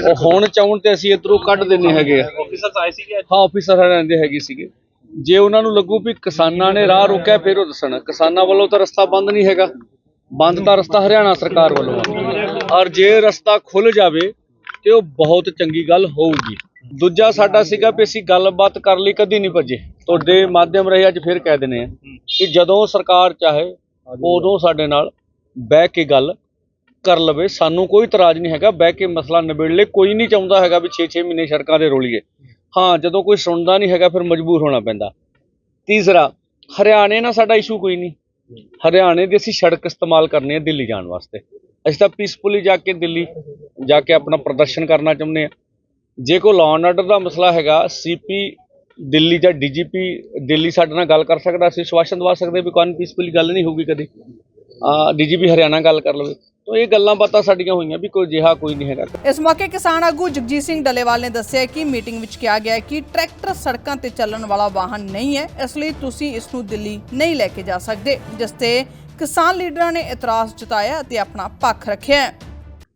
ਉਹ ਹੁਣ ਚਾਹਣ ਤੇ ਅਸੀਂ ਇਧਰੋਂ ਕੱਢ ਦਿੰਨੇ ਹੈਗੇ ਆ। ਆਫੀਸਰ ਆਏ ਸੀਗੇ ਹਾਂ ਆਫੀਸਰ ਹਰਿਆਣੇ ਦੇ ਹੈਗੇ ਸੀਗੇ। ਜੇ ਉਹਨਾਂ ਨੂੰ ਲੱਗੂ ਵੀ ਕਿਸਾਨਾਂ ਨੇ ਰਾਹ ਰੋਕਿਆ, ਫਿਰ ਉਹ ਦੱਸਣ। ਕਿਸਾਨਾਂ ਵੱਲੋਂ ਤਾਂ ਰਸਤਾ ਬੰਦ ਨਹੀਂ ਹੈਗਾ। ਬੰਦ ਤਾਂ ਰਸਤਾ ਹਰਿਆਣਾ ਸਰਕਾਰ ਵੱਲੋਂ ਔਰ ਜੇ ਰਸਤਾ ਖੁੱਲ ਜਾਵੇ, ਤੇ ਉਹ ਬਹੁਤ ਚੰਗੀ ਗੱਲ ਹੋਊਗੀ। ਦੂਜਾ ਸਾਡਾ ਸੀਗਾ ਵੀ ਅਸੀਂ ਗੱਲਬਾਤ ਕਰ ਲਈ, ਕਦੀ ਨਹੀਂ ਭੱਜੇ। ਤੁਹਾਡੇ ਮਾਧਿਅਮ ਰਾਹੀਂ ਅੱਜ ਫਿਰ ਕਹਿ ਦਿੰਦੇ ਆ ਕਿ ਜਦੋਂ ਸਰਕਾਰ ਚਾਹੇ, ਉਦੋਂ ਸਾਡੇ ਨਾਲ ਬਹਿ ਕੇ ਗੱਲ ਕਰ ਲਵੇ। ਸਾਨੂੰ ਕੋਈ ਇਤਰਾਜ਼ ਨਹੀਂ ਹੈਗਾ। ਬਹਿ ਕੇ ਮਸਲਾ ਨਿਬੇੜ ਲੈ ਕੋਈ ਨਹੀਂ ਚਾਹੁੰਦਾ ਹੈਗਾ ਵੀ 6-6 ਮਹੀਨੇ ਸੜਕਾਂ ਤੇ ਰੋਲੀਏ। ਹਾਂ, ਜਦੋਂ ਕੋਈ ਸੁਣਦਾ ਨਹੀਂ ਹੈਗਾ, ਫਿਰ ਮਜਬੂਰ ਹੋਣਾ ਪੈਂਦਾ। ਤੀਸਰਾ, ਹਰਿਆਣੇ ਨਾਲ ਸਾਡਾ ਇਸ਼ੂ ਕੋਈ ਨਹੀਂ। ਹਰਿਆਣੇ ਦੀ ਅਸੀਂ ਸੜਕ ਇਸਤੇਮਾਲ ਕਰਨੀ ਹੈ ਦਿੱਲੀ ਜਾਣ ਵਾਸਤੇ। ਅਸੀਂ ਤਾਂ ਪੀਸਫੁਲੀ ਜਾ ਕੇ ਦਿੱਲੀ ਜਾ ਕੇ ਆਪਣਾ ਪ੍ਰਦਰਸ਼ਨ ਕਰਨਾ ਚਾਹੁੰਦੇ ਆ ਜੇ ਕੋਈ ਲਾਅ ਐਂਡ ਆਰਡਰ ਦਾ ਮਸਲਾ ਹੈਗਾ ਸੀਪੀ ਦਿੱਲੀ ਜਾਂ ਡੀਜੀਪੀ ਦਿੱਲੀ ਸਾਡੇ ਨਾਲ ਗੱਲ ਕਰ ਸਕਦਾ, ਅਸੀਂ ਸਵਾਸ਼ਨ ਦਵਾ ਸਕਦੇ ਵੀ ਕੋਈ ਪੀਸਫੁਲੀ ਗੱਲ ਨਹੀਂ ਹੋਊਗੀ ਕਦੇ। ਆ ਡੀਜੀਪੀ ਹਰਿਆਣਾ ਗੱਲ ਕਰ ਲਵੇ। ਤਾਂ ਇਹ ਗੱਲਾਂ ਬਾਤਾਂ ਸਾਡੀਆਂ ਹੋਈਆਂ ਵੀ ਕੋਈ ਜਿਹਾ ਕੋਈ ਨਹੀਂ ਹੈਗਾ। ਇਸ ਮੌਕੇ ਕਿਸਾਨ ਆਗੂ ਜਗਜੀਤ ਸਿੰਘ ਡੱਲੇਵਾਲ ਨੇ ਦੱਸਿਆ ਕਿ ਮੀਟਿੰਗ ਵਿੱਚ ਕਿਹਾ ਗਿਆ ਹੈ ਕਿ ਟਰੈਕਟਰ ਸੜਕਾਂ ਤੇ ਚੱਲਣ ਵਾਲਾ ਵਾਹਨ ਨਹੀਂ ਹੈ ਇਸ ਲਈ ਤੁਸੀਂ ਇਸ ਨੂੰ ਦਿੱਲੀ ਨਹੀਂ ਲੈ ਕੇ ਜਾ ਸਕਦੇ ਜਿਸ ਤੇ ਕਿਸਾਨ ਲੀਡਰਾਂ ਨੇ ਇਤਰਾਜ਼ ਜਤਾਇਆ ਅਤੇ ਆਪਣਾ ਪੱਖ ਰੱਖਿਆ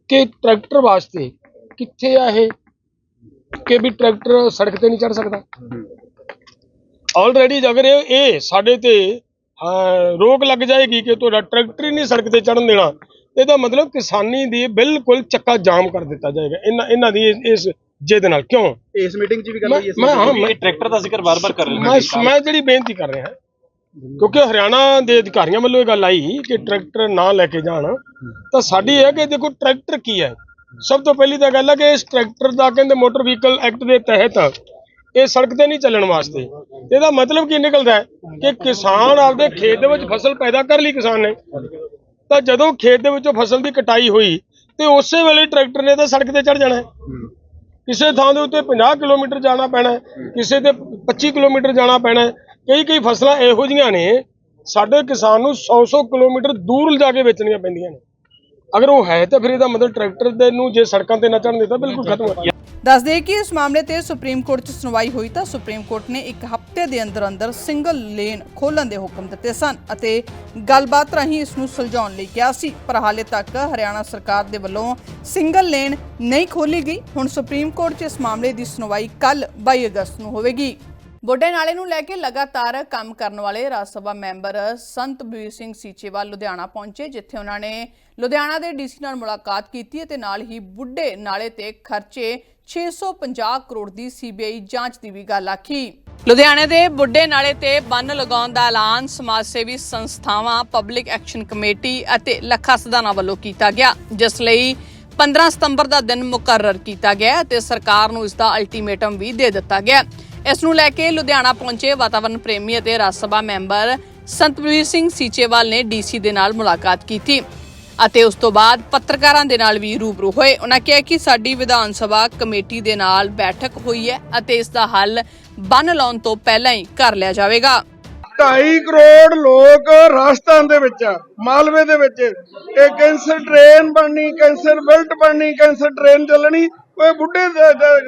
ਕਿ ਟਰੈਕਟਰ ਵਾਸਤੇ ਕਿੱਥੇ ਆ ਇਹ? ਕਿ ਵੀ ਟਰੈਕਟਰ ਸੜਕ ਤੇ ਨਹੀਂ ਚੜ ਸਕਦਾ? ਆਲਰੇਡੀ ਅਗਰ ਇਹ ਸਾਡੇ ਤੇ ਰੋਕ ਲੱਗ ਜਾਏਗੀ ਕਿ ਤੁਹਾਡਾ ਟਰੈਕਟਰ ਹੀ ਨਹੀਂ ਸੜਕ ਤੇ ਚੜਨ ਦੇਣਾ। ਇਹਦਾ ਮਤਲਬ ਕਿਸਾਨੀ ਦੀ ਬਿਲਕੁਲ ਚੱਕਾ ਜਾਮ ਕਰ ਦਿੱਤਾ ਜਾਏਗਾ। ਇਹਨਾਂ ਇਹਨਾਂ ਦੀ ਇਸ- ਜਿੱਦ ਨਾਲ। ਕਿਉਂ? ਇਸ ਮੀਟਿੰਗ 'ਚ ਵੀ ਗੱਲ ਹੋਈ ਇਸ ਮੈਂ ਹਾਂ ਮੈਂ ਟਰੈਕਟਰ ਦਾ ਜ਼ਿਕਰ ਵਾਰ-ਵਾਰ ਕਰ ਰਹੇ ਮੈਂ ਮੈਂ ਜਿਹੜੀ ਬੇਨਤੀ ਕਰ ਰਿਹਾ ਕਿਉਂਕਿ ਹਰਿਆਣਾ ਦੇ ਅਧਿਕਾਰੀਆਂ ਵੱਲੋਂ ਇਹ ਗੱਲ ਆਈ ਕਿ ਟਰੈਕਟਰ ਨਾ ਲੈ ਕੇ ਜਾਣ। ਤਾਂ ਸਾਡੀ ਇਹ ਹੈ ਕਿ ਦੇਖੋ ਟਰੈਕਟਰ ਕੀ ਹੈ? ਸਭ ਤੋਂ ਪਹਿਲੀ ਤਾਂ ਗੱਲ ਹੈ ਕਿ ਇਸ ਟਰੈਕਟਰ ਦਾ ਕਹਿੰਦੇ ਮੋਟਰ ਵਹੀਕਲ ਐਕਟ ਦੇ ਤਹਿਤ ਇਹ ਸੜਕ ਤੇ ਨਹੀਂ ਚੱਲਣ ਵਾਸਤੇ। ਇਹਦਾ ਮਤਲਬ ਕੀ ਨਿਕਲਦਾ ਹੈ? ਕਿ ਕਿਸਾਨ ਆਪਦੇ ਖੇਤ ਦੇ ਵਿੱਚ ਫਸਲ ਪੈਦਾ ਕਰ ਲਈ ਕਿਸਾਨ ਨੇ। ਤਾਂ ਜਦੋਂ ਖੇਤ ਦੇ ਵਿੱਚੋਂ ਫਸਲ ਦੀ ਕਟਾਈ ਹੋਈ ਤੇ ਉਸੇ ਵੇਲੇ ਟਰੈਕਟਰ ਨੇ ਤਾਂ ਸੜਕ ਤੇ ਚੜ ਜਾਣਾ ਕਿਸੇ ਥਾਂ ਦੇ ਉੱਤੇ 50 ਕਿਲੋਮੀਟਰ ਜਾਣਾ ਪੈਣਾ ਕਿਸੇ ਤੇ 25 ਕਿਲੋਮੀਟਰ ਜਾਣਾ ਪੈਣਾ। ਕਈ ਕਈ ਫਸਲਾਂ ਇਹੋ ਜਿਹੀਆਂ ਨੇ ਸਾਡੇ ਕਿਸਾਨ ਨੂੰ 100-100 ਕਿਲੋਮੀਟਰ ਦੂਰ ਲਿਜਾ ਕੇ ਵੇਚਣੀਆਂ ਪੈਂਦੀਆਂ ਨੇ। ਅਗਰ ਉਹ ਹੈ ਤਾਂ ਫਿਰ ਇਹਦਾ ਮਤਲਬ ਟਰੈਕਟਰ ਦੇ ਨੂੰ ਜੇ ਸੜਕਾਂ ਤੇ ਨਾ ਚੜ੍ਹਨ ਦਿੱਤਾ ਬਿਲਕੁਲ ਖਤਮ ਹੋ ਦੱਸ ਦੇਈਏ ਕਿ ਇਸ ਮਾਮਲੇ ਤੇ ਸੁਪਰੀਮ ਕੋਰਟ 'ਚ ਸੁਣਵਾਈ ਹੋਈ ਤਾਂ ਸੁਪਰੀਮ ਕੋਰਟ ਨੇ ਇੱਕ ਹਫ਼ਤੇ ਦੇ ਅੰਦਰ ਅੰਦਰ ਸਿੰਗਲ ਲੇਨ ਖੋਲਣ ਦੇ ਹੁਕਮ ਦਿੱਤੇ ਸਨ ਅਤੇ ਗੱਲਬਾਤ ਰਾਹੀਂ ਇਸ ਨੂੰ ਸੁਲਝਾਉਣ ਲਈ ਕਿਹਾ ਸੀ, ਪਰ ਹਾਲੇ ਤੱਕ ਹਰਿਆਣਾ ਸਰਕਾਰ ਦੇ ਵੱਲੋਂ ਸਿੰਗਲ ਲੇਨ ਨਹੀਂ ਖੋਲੀ ਗਈ। ਹੁਣ ਸੁਪਰੀਮ ਕੋਰਟ 'ਚ ਇਸ ਮਾਮਲੇ ਦੀ ਸੁਣਵਾਈ ਕੱਲ 22 ਅਗਸਤ ਨੂੰ ਹੋਵੇਗੀ। ਬੁੱਢੇ ਨਾਲੇ ਨੂੰ ਲੈ ਕੇ ਲਗਾਤਾਰ ਕੰਮ ਕਰਨ ਵਾਲੇ ਰਾਜ ਸਭਾ ਮੈਂਬਰ ਸੰਤ ਬੀਰ ਸਿੰਘ ਸੀਚੇਵਾਲ ਲੁਧਿਆਣਾ ਪਹੁੰਚੇ, ਜਿੱਥੇ ਉਹਨਾਂ ਨੇ ਲੁਧਿਆਣਾ ਦੇ ਡੀਸੀ ਨਾਲ ਮੁਲਾਕਾਤ ਕੀਤੀ ਅਤੇ ਨਾਲ ਹੀ ਬੁੱਢੇ ਨਾਲੇ ਤੇ ਖਰਚੇ 650 ਕਰੋੜ ਦੀ ਸੀਬੀਆਈ ਜਾਂਚ ਦੀ ਵੀ ਗੱਲ ਆਖੀ। ਲੁਧਿਆਣੇ ਦੇ ਬੁੱਢੇ ਨਾਲੇ ਤੇ ਬੰਨ ਲਗਾਉਣ ਦਾ ਐਲਾਨ ਸਮਾਜ ਸੇਵੀ ਸੰਸਥਾਵਾਂ ਪਬਲਿਕ ਐਕਸ਼ਨ ਕਮੇਟੀ ਅਤੇ ਲੱਖਾ ਸਦਾਨਾ ਵੱਲੋਂ ਕੀਤਾ ਗਿਆ, ਜਿਸ ਲਈ 15 ਸਤੰਬਰ ਦਾ ਦਿਨ ਮੁਕਰਰ ਕੀਤਾ ਗਿਆ ਹੈ ਅਤੇ ਸਰਕਾਰ ਨੂੰ ਇਸ ਦਾ ਅਲਟੀਮੇਟਮ ਵੀ ਦੇ ਦਿੱਤਾ ਗਿਆ। ਇਸ ਨੂੰ ਲੈ ਕੇ ਲੁਧਿਆਣਾ ਪਹੁੰਚੇ ਵਾਤਾਵਰਣ ਪ੍ਰੇਮੀ ਅਤੇ ਰਾਜ ਸਭਾ ਮੈਂਬਰ ਸੰਤਵੀਰ ਸਿੰਘ ਸੀਚੇਵਾਲ ਨੇ ਡੀਸੀ ਦੇ ਨਾਲ ਮੁਲਾਕਾਤ ਕੀਤੀ। ਅਤੇ ਉਸ ਤੋਂ ਬਾਅਦ ਪੱਤਰਕਾਰਾਂ ਦੇ ਨਾਲ ਵੀ ਰੂਬਰੂ ਹੋਏ। ਉਹਨਾਂ ਕਿਹਾ ਕਿ ਸਾਡੀ ਵਿਧਾਨ ਸਭਾ ਕਮੇਟੀ ਦੇ ਨਾਲ ਬੈਠਕ ਹੋਈ ਹੈ ਅਤੇ ਇਸ ਦਾ ਹੱਲ ਬੰਨ ਲਾਉਣ ਤੋਂ ਪਹਿਲਾਂ ਹੀ ਕਰ ਲਿਆ ਜਾਵੇਗਾ। 2.5 ਕਰੋੜ ਲੋਕ ਰਾਜਸਥਾਨ ਦੇ ਵਿੱਚ ਆ, ਮਾਲਵੇ ਦੇ ਵਿੱਚ। ਇਹ ਕੈਂਸਰ ਟ੍ਰੇਨ ਬਣਨੀ, ਕੈਂਸਰ ਬੈਲਟ ਬਣਨੀ, ਕੈਂਸਰ ਟ੍ਰੇਨ ਚੱਲਣੀ ਉਹ ਬੁੱਢੇ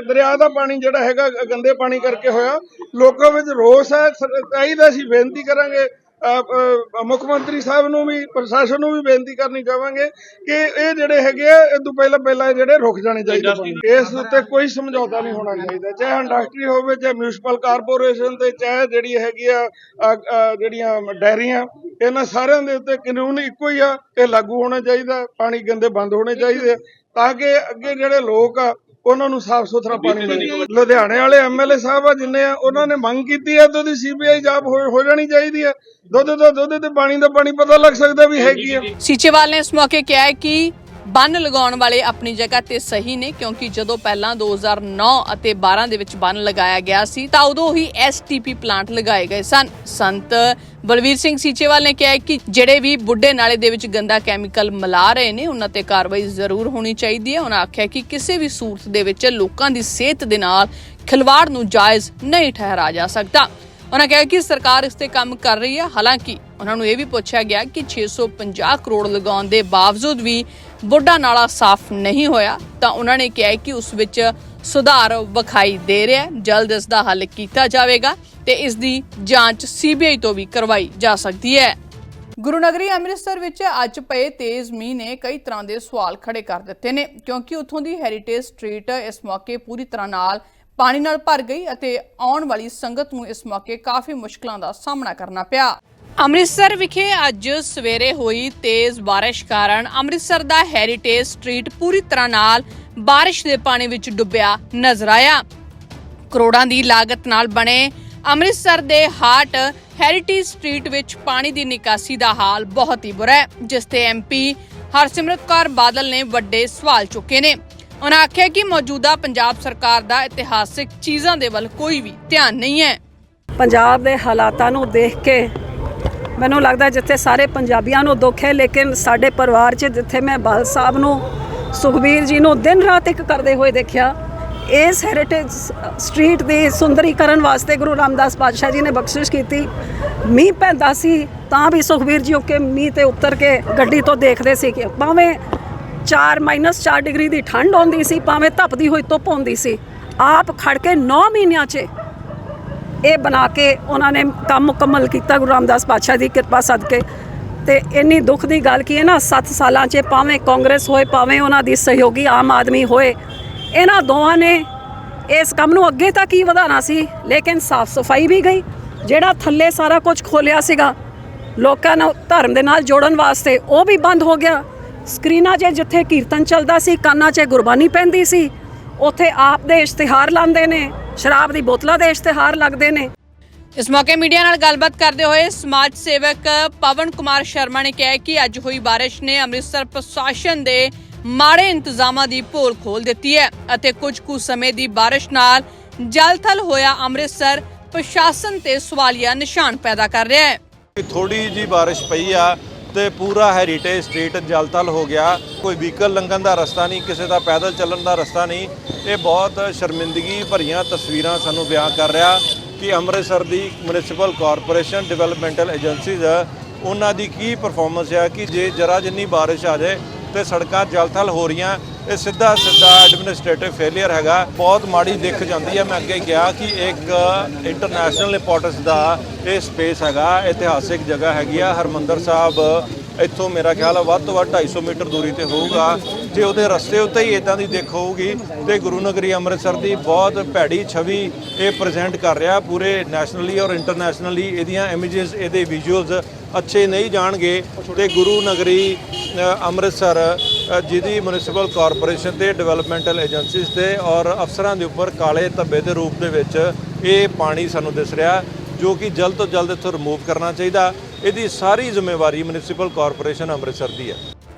ਦਰਿਆ ਦਾ ਪਾਣੀ ਜਿਹੜਾ ਹੈਗਾ ਗੰਦੇ ਪਾਣੀ ਕਰਕੇ ਹੋਇਆ। ਲੋਕਾਂ ਵਿੱਚ ਰੋਸ ਹੈ ਚਾਹੀਦਾ ਸੀ, ਬੇਨਤੀ ਕਰਾਂਗੇ। ਮੁੱਖ ਮੰਤਰੀ ਸਾਹਿਬ ਨੂੰ ਵੀ ਪ੍ਰਸ਼ਾਸਨ ਨੂੰ ਵੀ ਬੇਨਤੀ ਕਰਨੀ ਚਾਹਾਂਗੇ ਕਿ ਇਹ ਜਿਹੜੇ ਹੈਗੇ ਆ ਇਹ ਤੋਂ ਪਹਿਲਾਂ ਪਹਿਲਾਂ ਜਿਹੜੇ ਰੁਕ ਜਾਣੇ ਚਾਹੀਦੇ। ਇਸ ਉੱਤੇ ਕੋਈ ਸਮਝੌਤਾ ਨਹੀਂ ਹੋਣਾ ਚਾਹੀਦਾ ਚਾਹੇ ਇੰਡਸਟਰੀ ਹੋਵੇ ਚਾਹੇ ਮਿਊਨਿਸਪਲ ਕਾਰਪੋਰੇਸ਼ਨ ਤੇ ਚਾਹੇ ਜਿਹੜੀ ਹੈਗੀ ਆ ਜਿਹੜੀਆਂ ਡੈਰੀਆਂ ਇਹਨਾਂ ਸਾਰਿਆਂ ਦੇ ਉੱਤੇ ਕਾਨੂੰਨ ਇੱਕੋ ਹੀ ਆ ਇਹ ਲਾਗੂ ਹੋਣਾ ਚਾਹੀਦਾ ਪਾਣੀ ਗੰਦੇ ਬੰਦ ਹੋਣੇ ਚਾਹੀਦੇ ਤਾਂ ਕਿ ਅੱਗੇ ਜਿਹੜੇ ਲੋਕ ਆ ਉਹਨਾਂ ਨੂੰ ਸਾਫ਼ ਸੁਥਰਾ ਪਾਣੀ ਮਿਲੇ ਲੁਧਿਆਣੇ ਵਾਲੇ ਐਮਐਲਏ ਸਾਹਿਬ ਆ ਜਿੰਨੇ ਆ ਉਹਨਾਂ ਨੇ ਮੰਗ ਕੀਤੀ ਹੈ ਤਾਂ ਉਹਦੀ ਸੀਬੀਆਈ ਜਾਬ ਹੋ ਹੋ ਜਾਣੀ ਚਾਹੀਦੀ ਹੈ ਦੁੱਧ ਤੋਂ ਦੁੱਧ ਤੇ ਪਾਣੀ ਦਾ ਪਾਣੀ ਪਤਾ ਲੱਗ ਸਕਦਾ ਵੀ ਹੈਗੀ ਆ। ਸੀਚੇਵਾਲ ਨੇ ਇਸ ਮੌਕੇ ਕਿਹਾ ਹੈ ਕਿ ਬੰਨ ਲਗਾਉਣ ਵਾਲੇ ਆਪਣੀ ਜਗ੍ਹਾ ਤੇ ਸਹੀ ਨੇ, ਕਿਉਂਕਿ ਜਦੋਂ ਪਹਿਲਾਂ 2009 ਅਤੇ 12 ਦੇ ਵਿੱਚ ਬੰਨ ਲਗਾਇਆ ਗਿਆ ਸੀ, ਤਾਂ ਉਦੋਂ ਹੀ ਐਸਟੀਪੀ ਪਲਾਂਟ ਲਗਾਏ ਗਏ ਸਨ। ਸੰਤ ਬਲਵੀਰ ਸਿੰਘ ਸੀਚੇਵਾਲ ਨੇ ਕਿਹਾ ਕਿ ਜਿਹੜੇ ਵੀ ਬੁੱਢੇ ਨਾਲੇ ਦੇ ਵਿੱਚ ਗੰਦਾ ਕੈਮੀਕਲ ਮਿਲਾ ਰਹੇ ਨੇ, ਉਹਨਾਂ ਤੇ ਕਾਰਵਾਈ ਜ਼ਰੂਰ ਹੋਣੀ ਚਾਹੀਦੀ ਹੈ। ਉਹਨਾਂ ਆਖਿਆ ਕਿ ਕਿਸੇ ਵੀ ਸੂਰਤ ਦੇ ਵਿੱਚ ਲੋਕਾਂ ਦੀ ਸਿਹਤ ਦੇ ਨਾਲ ਖਿਲਵਾੜ ਨੂੰ ਜਾਇਜ਼ ਨਹੀਂ ਠਹਿਰਾ ਜਾ ਸਕਦਾ। ਉਹਨਾਂ ਕਿਹਾ ਕਿ ਸਰਕਾਰ ਇਸ ਤੇ ਕੰਮ ਕਰ ਰਹੀ ਹੈ। ਹਾਲਾਂਕਿ ਉਹਨਾਂ ਨੂੰ ਇਹ ਵੀ ਪੁੱਛਿਆ ਗਿਆ ਕਿ 650 ਕਰੋੜ ਲਗਾਉਣ ਦੇ ਬਾਵਜੂਦ ਵੀ ਬੁੱਢਾ ਨਾਲਾ ਸਾਫ਼ ਨਹੀਂ ਹੋਇਆ, ਤਾਂ ਉਹਨਾਂ ਨੇ ਕਿਹਾ ਕਿ ਉਸ ਵਿੱਚ ਸੁਧਾਰ ਵਿਖਾਈ ਦੇ ਰਿਹਾ ਹੈ। ਜਲਦ ਇਸ ਦਾ ਹੱਲ ਕੀਤਾ ਜਾਵੇਗਾ ਤੇ ਇਸ ਦੀ ਜਾਂਚ ਸੀਬੀਆਈ ਤੋਂ ਵੀ ਕਰਵਾਈ ਜਾ ਸਕਦੀ ਹੈ। ਗੁਰੂ ਨਗਰੀ ਅੰਮ੍ਰਿਤਸਰ ਵਿੱਚ ਅੱਜ ਪਏ ਤੇਜ਼ ਮੀਂਹ ਨੇ ਕਈ ਤਰ੍ਹਾਂ ਦੇ ਸਵਾਲ ਖੜੇ ਕਰ ਦਿੱਤੇ ਨੇ, ਕਿਉਂਕਿ ਉੱਥੋਂ ਦੀ ਹੈਰੀਟੇਜ ਸਟਰੀਟ ਇਸ ਮੌਕੇ ਪੂਰੀ ਤਰ੍ਹਾਂ ਨਾਲ ਪਾਣੀ ਨਾਲ ਭਰ ਗਈ ਅਤੇ ਆਉਣ ਵਾਲੀ ਸੰਗਤ ਨੂੰ ਇਸ ਮੌਕੇ ਕਾਫੀ ਮੁਸ਼ਕਲਾਂ ਦਾ ਸਾਹਮਣਾ ਕਰਨਾ ਪਿਆ। ਅੰਮ੍ਰਿਤਸਰ ਵਿਖੇ ਅੱਜ ਸਵੇਰੇ ਹੋਈ ਤੇਜ਼ ਬਾਰਿਸ਼ ਕਾਰਨ ਅੰਮ੍ਰਿਤਸਰ ਦਾ ਹੈਰੀਟੇਜ ਸਟਰੀਟ ਪੂਰੀ ਤਰ੍ਹਾਂ ਨਾਲ ਬਾਰਿਸ਼ ਦੇ ਪਾਣੀ ਵਿੱਚ ਡੁੱਬਿਆ ਨਜ਼ਰ ਆਇਆ। ਕਰੋੜਾਂ ਦੀ ਲਾਗਤ ਨਾਲ ਬਣੇ ਅੰਮ੍ਰਿਤਸਰ ਦੇ ਹਾਰਟ ਹੈਰੀਟੇਜ ਸਟਰੀਟ ਵਿੱਚ ਪਾਣੀ ਦੀ ਨਿਕਾਸੀ ਦਾ ਹਾਲ ਬਹੁਤ ਹੀ ਬੁਰਾ ਹੈ, ਜਿਸ ਤੇ ਐਮਪੀ ਹਰਸਿਮਰਤ ਕੌਰ ਬਾਦਲ ਨੇ ਵੱਡੇ ਸਵਾਲ ਚੁੱਕੇ ਨੇ। ਉਹਨਾਂ ਆਖਿਆ ਕਿ ਮੌਜੂਦਾ ਪੰਜਾਬ ਸਰਕਾਰ ਦਾ ਇਤਿਹਾਸਿਕ ਚੀਜ਼ਾਂ ਦੇ ਵੱਲ ਕੋਈ ਵੀ ਧਿਆਨ ਨਹੀਂ ਹੈ। ਪੰਜਾਬ ਦੇ ਹਾਲਾਤਾਂ ਨੂੰ ਦੇਖ ਕੇ ਮੈਨੂੰ ਲੱਗਦਾ ਜਿੱਥੇ ਸਾਰੇ ਪੰਜਾਬੀਆਂ ਨੂੰ ਦੁੱਖ ਹੈ, ਲੇਕਿਨ ਸਾਡੇ ਪਰਿਵਾਰ 'ਚ ਜਿੱਥੇ ਮੈਂ ਬਾਲ ਸਾਹਿਬ ਨੂੰ, ਸੁਖਬੀਰ ਜੀ ਨੂੰ ਦਿਨ ਰਾਤ ਇੱਕ ਕਰਦੇ ਹੋਏ ਦੇਖਿਆ, ਇਸ ਹੈਰੀਟੇਜ ਸਟਰੀਟ ਦੀ ਸੁੰਦਰੀਕਰਨ ਵਾਸਤੇ ਗੁਰੂ ਰਾਮਦਾਸ ਪਾਤਸ਼ਾਹ ਜੀ ਨੇ ਬਖਸ਼ਿਸ਼ ਕੀਤੀ। ਮੀਂਹ ਪੈਂਦਾ ਸੀ ਤਾਂ ਵੀ ਸੁਖਬੀਰ ਜੀ ਉੱਕੇ ਮੀਂਹ ਤੇ ਉਤਰ ਕੇ ਗੱਡੀ ਤੋਂ ਦੇਖਦੇ ਸੀ ਕਿ ਭਾਵੇਂ 4 4 ਡਿਗਰੀ ਦੀ ਠੰਡ ਆਉਂਦੀ ਸੀ, ਭਾਵੇਂ ਧੱਪਦੀ ਹੋਈ ਧੁੱਪ ਆਉਂਦੀ ਸੀ। ਆਪ ਖੜ ਕੇ 9 ਮਹੀਨਿਆਂ 'ਚ ਇਹ ਬਣਾ ਕੇ ਉਹਨਾਂ ਨੇ ਕੰਮ ਮੁਕੰਮਲ ਕੀਤਾ ਗੁਰੂ ਰਾਮਦਾਸ ਪਾਤਸ਼ਾਹ ਦੀ ਕਿਰਪਾ ਸਦਕੇ। ਤੇ ਇੰਨੀ ਦੁੱਖ ਦੀ ਗੱਲ ਕੀ ਹੈ ਨਾ 7 ਸਾਲਾਂ 'ਚ ਭਾਵੇਂ ਕਾਂਗਰਸ ਹੋਏ, ਭਾਵੇਂ ਉਹਨਾਂ ਦੀ ਸਹਿਯੋਗੀ ਆਮ ਆਦਮੀ ਹੋਏ, ਇਹਨਾਂ ਦੋਵਾਂ ਨੇ ਇਸ ਕੰਮ ਨੂੰ ਅੱਗੇ ਤੱਕ ਹੀ ਵਧਾਉਣਾ ਸੀ, ਲੇਕਿਨ ਸਾਫ਼ ਸਫ਼ਾਈ ਵੀ ਗਈ, ਜਿਹੜਾ ਥੱਲੇ ਸਾਰਾ ਕੁਝ ਖੋਲਿਆ ਸੀਗਾ, ਲੋਕਾਂ ਨੂੰ ਧਰਮ ਦੇ ਨਾਲ ਜੋੜਨ ਵਾਸਤੇ ਉਹ ਵੀ ਬੰਦ ਹੋ ਗਿਆ। ਸਕਰੀਨਾਂ 'ਚ ਜਿੱਥੇ ਕੀਰਤਨ ਚੱਲਦਾ ਸੀ ਕੰਨਾਂ 'ਚ ਗੁਰਬਾਣੀ ਪੈਂਦੀ ਸੀ ਉੱਥੇ ਆਪ ਦੇ ਇਸ਼ਤਿਹਾਰ ਲਾਉਂਦੇ ਨੇ ਸ਼ਰਾਬ ਦੀ ਬੋਤਲਾਂ ਦੇ ਇਸ਼ਤਿਹਾਰ ਲੱਗਦੇ ਨੇ। ਇਸ ਮੌਕੇ ਮੀਡੀਆ ਨਾਲ ਗੱਲਬਾਤ ਕਰਦੇ ਹੋਏ ਸਮਾਜ ਸੇਵਕ ਪਵਨ ਕੁਮਾਰ ਸ਼ਰਮਾ ਨੇ ਕਿਹਾ ਕਿ ਅੱਜ ਹੋਈ ਬਾਰਿਸ਼ ਨੇ ਅੰਮ੍ਰਿਤਸਰ ਪ੍ਰਸ਼ਾਸਨ ਦੇ ਮਾੜੇ ਇੰਤਜ਼ਾਮਾਂ ਦੀ ਪੋਲ ਖੋਲ ਦਿੱਤੀ ਹੈ ਅਤੇ ਕੁਝ ਕੁ ਸਮੇਂ ਦੀ ਬਾਰਿਸ਼ ਨਾਲ ਜਲਥਲ ਹੋਇਆ ਅੰਮ੍ਰਿਤਸਰ ਪ੍ਰਸ਼ਾਸਨ ਤੇ ਸਵਾਲੀਆ ਨਿਸ਼ਾਨ ਪੈਦਾ ਕਰ ਰਿਹਾ ਹੈ। ਥੋੜੀ ਜੀ ਬਾਰਿਸ਼ ਪਈ ਆ ਤੇ ਪੂਰਾ ਹੈਰੀਟੇਜ ਸਟਰੀਟ ਜਲਤਲ ਹੋ ਗਿਆ। ਕੋਈ ਵਹੀਕਲ ਲੰਘਣ ਦਾ ਰਸਤਾ ਨਹੀਂ, ਕਿਸੇ ਦਾ ਪੈਦਲ ਚੱਲਣ ਦਾ ਰਸਤਾ ਨਹੀਂ। ਇਹ ਬਹੁਤ ਸ਼ਰਮਿੰਦਗੀ ਭਰੀਆਂ ਤਸਵੀਰਾਂ ਸਾਨੂੰ ਬਿਆਨ ਕਰ ਰਿਹਾ ਕਿ ਅੰਮ੍ਰਿਤਸਰ ਦੀ ਮਿਊਨਿਸਪਲ ਕਾਰਪੋਰੇਸ਼ਨ ਡਿਵੈਲਪਮੈਂਟਲ ਏਜੰਸੀਜ਼ ਉਹਨਾਂ ਦੀ ਕੀ ਪਰਫਾਰਮੈਂਸ ਆ ਕਿ ਜੇ ਜਰਾ ਜਿੰਨੀ ਬਾਰਿਸ਼ ਆ ਜਾਏ ਤੇ ਸੜਕਾਂ ਜਲਥਲ ਹੋ ਰਹੀਆਂ, ਇਹ ਸਿੱਧਾ ਸਿੱਧਾ ਐਡਮਿਨਿਸਟ੍ਰੇਟਿਵ ਫੇਲਿਅਰ ਹੈਗਾ। ਬਹੁਤ ਮਾੜੀ ਦਿੱਖ ਜਾਂਦੀ ਹੈ। ਮੈਂ ਅੱਗੇ ਕਿਹਾ ਕਿ ਇੱਕ ਇੰਟਰਨੈਸ਼ਨਲ ਇੰਪੋਰਟੈਂਸ ਦਾ ਇਹ ਸਪੇਸ ਹੈਗਾ, ਇਤਿਹਾਸਿਕ ਜਗ੍ਹਾ ਹੈਗੀ ਆ। ਹਰਮੰਦਰ ਸਾਹਿਬ, ਇੱਥੋਂ ਮੇਰਾ ਖਿਆਲ ਹੈ ਵੱਧ ਤੋਂ ਵੱਧ 250 ਮੀਟਰ ਦੂਰੀ ਤੇ ਹੋਊਗਾ। ਜੇ ਉਹਦੇ ਰਸਤੇ ਉੱਤੇ ਹੀ ਇਦਾਂ ਦੀ ਦਿੱਖ ਹੋਊਗੀ, ਤੇ ਗੁਰੂ ਨਗਰੀ ਅੰਮ੍ਰਿਤਸਰ ਦੀ ਬਹੁਤ ਭੈੜੀ ਛਵੀ ਇਹ ਪ੍ਰੈਜ਼ੈਂਟ ਕਰ ਰਿਹਾ ਪੂਰੇ ਨੈਸ਼ਨਲੀ ਔਰ ਇੰਟਰਨੈਸ਼ਨਲੀ ਇਹਦੀਆਂ ਇਮੇजेस ਇਹਦੇ ਵਿਜ਼ੂਅਲਸ ਅੱਛੇ ਨਹੀਂ ਜਾਣਗੇ ਤੇ ਗੁਰੂ ਨਗਰੀ ਅੰਮ੍ਰਿਤਸਰ ਜਿਹਦੀ ਮਿਊਨਿਸਪਲ ਕਾਰਪੋਰੇਸ਼ਨ ਤੇ ਡਿਵੈਲਪਮੈਂਟਲ ਏਜੰਸੀਜ਼ ਤੇ ਔਰ ਅਫਸਰਾਂ ਦੇ ਉੱਪਰ ਕਾਲੇ ਧੱਬੇ ਦੇ ਰੂਪ ਦੇ ਵਿੱਚ ਇਹ ਪਾਣੀ ਸਾਨੂੰ ਦਿਸ ਰਿਹਾ, ਜੋ ਕਿ ਜਲਦ ਤੋਂ ਜਲਦ ਇੱਥੋਂ ਰਿਮੂਵ ਕਰਨਾ ਚਾਹੀਦਾ। ਇਹਦੀ ਸਾਰੀ ਜ਼ਿੰਮੇਵਾਰੀ ਮਿਊਨਿਸਪਲ ਕਾਰਪੋਰੇਸ਼ਨ ਅੰਮ੍ਰਿਤਸਰ ਦੀ ਹੈ।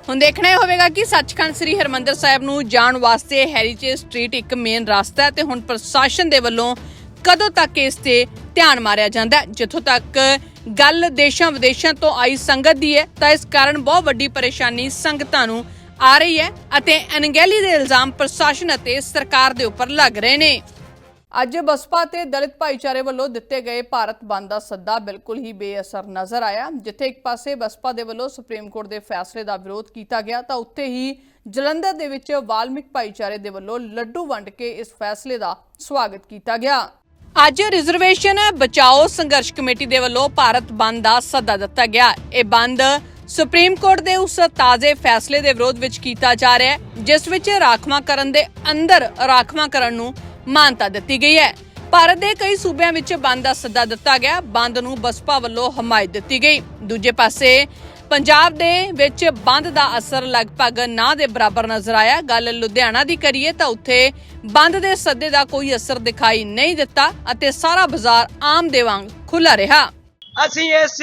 ਹੁਣ ਦੇਖਣਾ ਇਹ ਹੋਵੇਗਾ ਕਿ ਸੱਚਖੰਡ ਸ੍ਰੀ ਹਰਮੰਦਰ ਸਾਹਿਬ ਨੂੰ ਜਾਣ ਵਾਸਤੇ ਹੈਰੀਟੇਜ ਸਟਰੀਟ ਇੱਕ ਮੇਨ ਰਸਤਾ ਹੈ ਤੇ ਹੁਣ ਪ੍ਰਸ਼ਾਸਨ ਦੇ ਵੱਲੋਂ ਕਦੋਂ ਤੱਕ ਇਸ ਤੇ ਧਿਆਨ ਮਾਰਿਆ ਜਾਂਦਾ ਜਿੱਥੋਂ ਤੱਕ ਗੱਲ ਦੇਸ਼ਾਂ ਵਿਦੇਸ਼ਾਂ ਤੋਂ ਆਈ ਸੰਗਤ ਦੀ ਹੈ, ਤਾਂ ਇਸ ਕਾਰਨ ਬਹੁਤ ਵੱਡੀ ਪਰੇਸ਼ਾਨੀ ਸੰਗਤਾਂ ਨੂੰ ਆ ਰਹੀ ਹੈ ਅਤੇ ਅਣਗਹਿਲੀ ਦੇ ਇਲਜ਼ਾਮ ਪ੍ਰਸ਼ਾਸਨ ਅਤੇ ਸਰਕਾਰ ਦੇ ਉੱਪਰ ਲੱਗ ਰਹੇ ਨੇ। ਅੱਜ ਬਸਪਾ ਤੇ ਦਲਿਤ ਭਾਈਚਾਰੇ ਵੱਲੋਂ ਦਿੱਤੇ ਗਏ ਭਾਰਤ ਬੰਦ ਦਾ ਸੱਦਾ ਬਿਲਕੁਲ ਹੀ ਬੇਅਸਰ ਨਜ਼ਰ ਆਇਆ। ਜਿੱਥੇ ਇੱਕ ਪਾਸੇ ਬਸਪਾ ਦੇ ਵੱਲੋਂ ਸੁਪਰੀਮ ਕੋਰਟ ਦੇ ਫੈਸਲੇ ਦਾ ਵਿਰੋਧ ਕੀਤਾ ਗਿਆ, ਤਾਂ ਉੱਥੇ ਹੀ ਜਲੰਧਰ ਦੇ ਵਿੱਚ ਵਾਲਮਿਕ ਭਾਈਚਾਰੇ ਦੇ ਵੱਲੋਂ ਲੱਡੂ ਵੰਡ ਕੇ ਇਸ ਫੈਸਲੇ ਦਾ ਸਵਾਗਤ ਕੀਤਾ ਗਿਆ। ਅੱਜ ਰਿਜ਼ਰਵੇਸ਼ਨ ਬਚਾਓ ਸੰਘਰਸ਼ ਕਮੇਟੀ ਦੇ ਵੱਲੋਂ ਭਾਰਤ ਬੰਦ ਦਾ ਸੱਦਾ ਦਿੱਤਾ ਗਿਆ। ਇਹ ਬੰਦ ਸੁਪਰੀਮ ਕੋਰਟ ਦੇ ਉਸ ਤਾਜ਼ੇ ਫੈਸਲੇ ਦੇ ਵਿਰੋਧ ਵਿੱਚ ਕੀਤਾ ਜਾ ਰਿਹਾ ਹੈ, ਜਿਸ ਵਿੱਚ ਰਾਖਵਾਂਕਰਨ ਦੇ ਅੰਦਰ ਰਾਖਵਾਂ ਕਰਨ ਨੂੰ ਮਾਨਤਾ ਦਿੱਤੀ ਗਈ ਹੈ। ਭਾਰਤ ਦੇ ਕਈ ਸੂਬਿਆਂ ਵਿੱਚ ਬੰਦ ਦਾ ਸੱਦਾ ਦਿੱਤਾ ਗਿਆ। ਬੰਦ ਨੂੰ ਬਸਪਾ ਵੱਲੋਂ ਹਮਾਇਤ ਦਿੱਤੀ ਗਈ। ਦੂਜੇ ਪਾਸੇ ਪੰਜਾਬ ਦੇ ਵਿੱਚ ਬੰਦ ਦਾ ਅਸਰ ਲਗਭਗ ਨਾ ਦੇ ਬਰਾਬਰ ਨਜ਼ਰ ਆਇਆ। ਗੱਲ ਲੁਧਿਆਣਾ ਦੀ ਕਰੀਏ ਤਾਂ ਉੱਥੇ ਬੰਦ ਦੇ ਸੱਦੇ ਦਾ ਕੋਈ ਅਸਰ ਦਿਖਾਈ ਨਹੀਂ ਦਿੱਤਾ ਅਤੇ ਸਾਰਾ ਬਾਜ਼ਾਰ ਆਮ ਦੇ ਵਾਂਗ ਖੁੱਲਾ ਰਿਹਾ। ਅਸੀਂ ਇਸ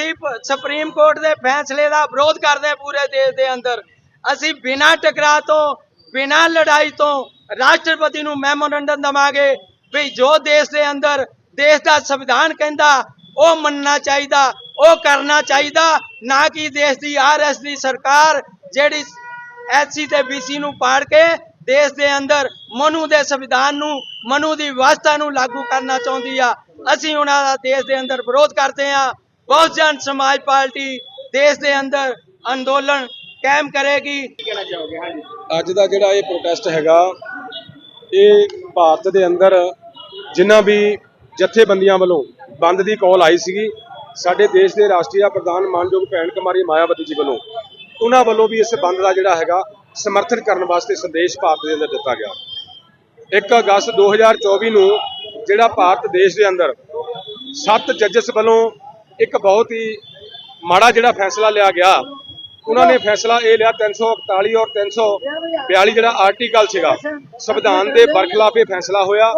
ਸੁਪਰੀਮ ਕੋਰਟ ਦੇ ਫੈਸਲੇ ਦਾ ਵਿਰੋਧ ਕਰਦੇ ਪੂਰੇ ਦੇਸ਼ ਦੇ ਅੰਦਰ। ਅਸੀਂ ਬਿਨਾਂ ਟਕਰਾਅ ਤੋਂ, ਬਿਨਾਂ ਲੜਾਈ ਤੋਂ ਰਾਸ਼ਟਰਪਤੀ ਨੂੰ ਮੈਮੋਰੰਡਮ ਦਵਾਂਗੇ ਵੀ ਜੋ ਦੇਸ਼ ਦੇ ਅੰਦਰ ਦੇਸ਼ ਦਾ ਸੰਵਿਧਾਨ ਕਹਿੰਦਾ, ਉਹ ਮੰਨਣਾ ਚਾਹੀਦਾ। ਉਹ ਕਰਨਾ ਚਾਹੀਦਾ ਨਾ ਕਿ ਦੇਸ਼ ਦੀ ਆਰਐਸ ਦੀ ਸਰਕਾਰ ਜਿਹੜੀ ਐਸਸੀ ਤੇ ਬੀਸੀ ਨੂੰ ਪਾੜ ਕੇ ਦੇਸ਼ ਦੇ ਅੰਦਰ ਮਨੂ ਦੇ ਸੰਵਿਧਾਨ ਨੂੰ ਮਨੂ ਦੀ ਵਿਵਸਥਾ ਨੂੰ ਲਾਗੂ ਕਰਨਾ ਚਾਹੁੰਦੀ ਆ। ਅਸੀਂ ਉਹਨਾਂ ਦਾ ਦੇਸ਼ ਦੇ ਅੰਦਰ ਵਿਰੋਧ ਕਰਦੇ ਆ। ਬਹੁਜਨ ਸਮਾਜ ਪਾਰਟੀ ਦੇਸ਼ ਦੇ ਅੰਦਰ ਅੰਦੋਲਨ ਕਾਇਮ ਕਰੇਗੀ। ਅੱਜ ਦਾ ਜਿਹੜਾ ਇਹ ਪ੍ਰੋਟੈਸਟ ਹੈਗਾ ਇਹ ਭਾਰਤ ਦੇ ਅੰਦਰ ਜਿਨ੍ਹਾਂ ਵੀ ਜਥੇਬੰਦੀਆਂ ਵੱਲੋਂ ਬੰਦ ਦੀ ਕਾਲ ਆਈ ਸੀਗੀ ਸਾਡੇ ਦੇਸ਼ ਦੇ ਰਾਸ਼ਟਰੀ ਪ੍ਰਧਾਨ ਮਾਨਯੋਗ ਭੈਣ ਕੁਮਾਰੀ ਮਾਇਆਵਤੀ ਜੀ ਵੱਲੋਂ ਉਹਨਾਂ ਵੱਲੋਂ ਵੀ ਇਸ ਬੰਦ ਦਾ ਜਿਹੜਾ ਹੈਗਾ ਸਮਰਥਨ ਕਰਨ ਵਾਸਤੇ ਸੰਦੇਸ਼ ਭਾਰਤ ਦੇ ਅੰਦਰ ਦਿੱਤਾ ਗਿਆ। 1 ਅਗਸਤ 2024 ਨੂੰ ਜਿਹੜਾ ਭਾਰਤ ਦੇਸ਼ ਦੇ ਅੰਦਰ ਸੱਤ ਜੱਜਸ ਵੱਲੋਂ ਇੱਕ ਬਹੁਤ ਹੀ ਮਾੜਾ ਜਿਹੜਾ ਫੈਸਲਾ ਲਿਆ ਗਿਆ। ਉਹਨਾਂ ਨੇ ਫੈਸਲਾ ਇਹ ਲਿਆ 341 ਔਰ 342 ਜਿਹੜਾ ਆਰਟੀਕਲ ਸੀਗਾ, ਸੰਵਿਧਾਨ ਦੇ ਬਰਖਲਾਫ ਇਹ ਫੈਸਲਾ ਹੋਇਆ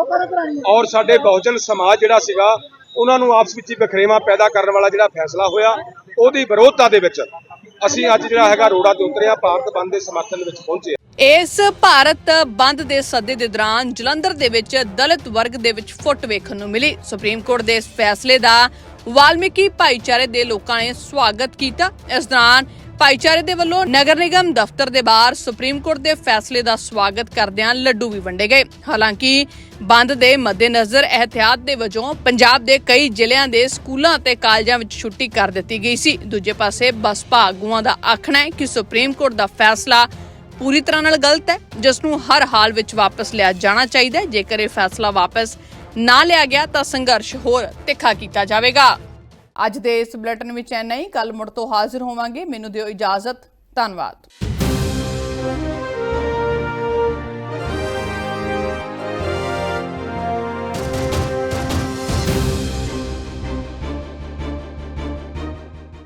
ਔਰ ਸਾਡੇ ਬਹੁਜਨ ਸਮਾਜ ਜਿਹੜਾ ਸੀਗਾ ਉਹਨਾਂ ਨੂੰ ਆਪਸ ਵਿੱਚ ਹੀ ਬਖਰੇਵਾ ਪੈਦਾ ਕਰਨ ਵਾਲਾ ਜਿਹੜਾ ਫੈਸਲਾ ਹੋਇਆ, ਉਹਦੀ ਵਿਰੋਧਤਾ ਦੇ ਵਿੱਚ ਅਸੀਂ ਅੱਜ ਜਿਹੜਾ ਹੈਗਾ ਰੋੜਾ ਤੇ ਉਤਰੇ ਭਾਰਤ ਬੰਦ ਦੇ ਸਮਰਥਨ ਵਿੱਚ ਪਹੁੰਚੇ ਇਸ ਭਾਰਤ ਬੰਦ ਦੇ ਸੱਦੇ ਦੇ ਦੌਰਾਨ ਜਲੰਧਰ ਦੇ ਵਿੱਚ ਦਲਿਤ ਵਰਗ ਦੇ ਵਿੱਚ ਫੁੱਟ ਵੇਖਣ ਨੂੰ ਮਿਲੀ। ਸੁਪਰੀਮ ਕੋਰਟ ਦੇ ਇਸ ਫੈਸਲੇ ਦਾ ਵਾਲਮੀਕੀ ਭਾਈਚਾਰੇ ਦੇ ਲੋਕਾਂ ਨੇ ਸਵਾਗਤ ਕੀਤਾ। ਇਸ ਦੌਰਾਨ ਭਾਈਚਾਰੇ ਦੇ ਵੱਲੋਂ ਨਗਰ ਨਿਗਮ ਦਫ਼ਤਰ ਦੇ ਬਾਹਰ ਸੁਪਰੀਮ ਕੋਰਟ ਦੇ ਫੈਸਲੇ ਦਾ ਸਵਾਗਤ ਕਰਦਿਆਂ ਲੱਡੂ ਵੀ ਵੰਡੇ ਗਏ। ਹਾਲਾਂਕਿ ਬੰਦ ਦੇ ਮੱਦੇਨਜ਼ਰ ਅਹਤਿਆਤ ਦੇ ਵਜੋਂ ਪੰਜਾਬ ਦੇ ਕਈ ਜ਼ਿਲ੍ਹਿਆਂ ਦੇ ਸਕੂਲਾਂ ਅਤੇ ਕਾਲਜਾਂ ਵਿੱਚ ਛੁੱਟੀ ਕਰ ਦਿੱਤੀ ਗਈ ਸੀ। ਦੂਜੇ ਪਾਸੇ ਬਸਪਾ ਆਗੂਆਂ ਦਾ ਆਖਣਾ ਹੈ ਕਿ ਸੁਪਰੀਮ ਕੋਰਟ ਦਾ ਫੈਸਲਾ ਪੂਰੀ ਤਰ੍ਹਾਂ ਨਾਲ ਗਲਤ ਹੈ, ਜਿਸ ਨੂੰ ਹਰ ਹਾਲ ਵਿੱਚ ਵਾਪਸ ਲਿਆ ਜਾਣਾ ਚਾਹੀਦਾ ਹੈ। ਜੇਕਰ ਇਹ ਫੈਸਲਾ ਵਾਪਸ ਨਾ ਲਿਆ ਗਿਆ ਤਾਂ ਸੰਘਰਸ਼ ਹੋਰ ਤਿੱਖਾ ਕੀਤਾ ਜਾਵੇਗਾ। ਅੱਜ ਦੇ ਇਸ ਬੁਲੇਟਿਨ ਵਿੱਚ ਇੰਨਾ ਹੀ। ਕੱਲ ਮੁੜ ਤੋਂ ਹਾਜ਼ਰ ਹੋਵਾਂਗੇ। ਮੈਨੂੰ ਦਿਓ ਇਜਾਜ਼ਤ। ਧੰਨਵਾਦ।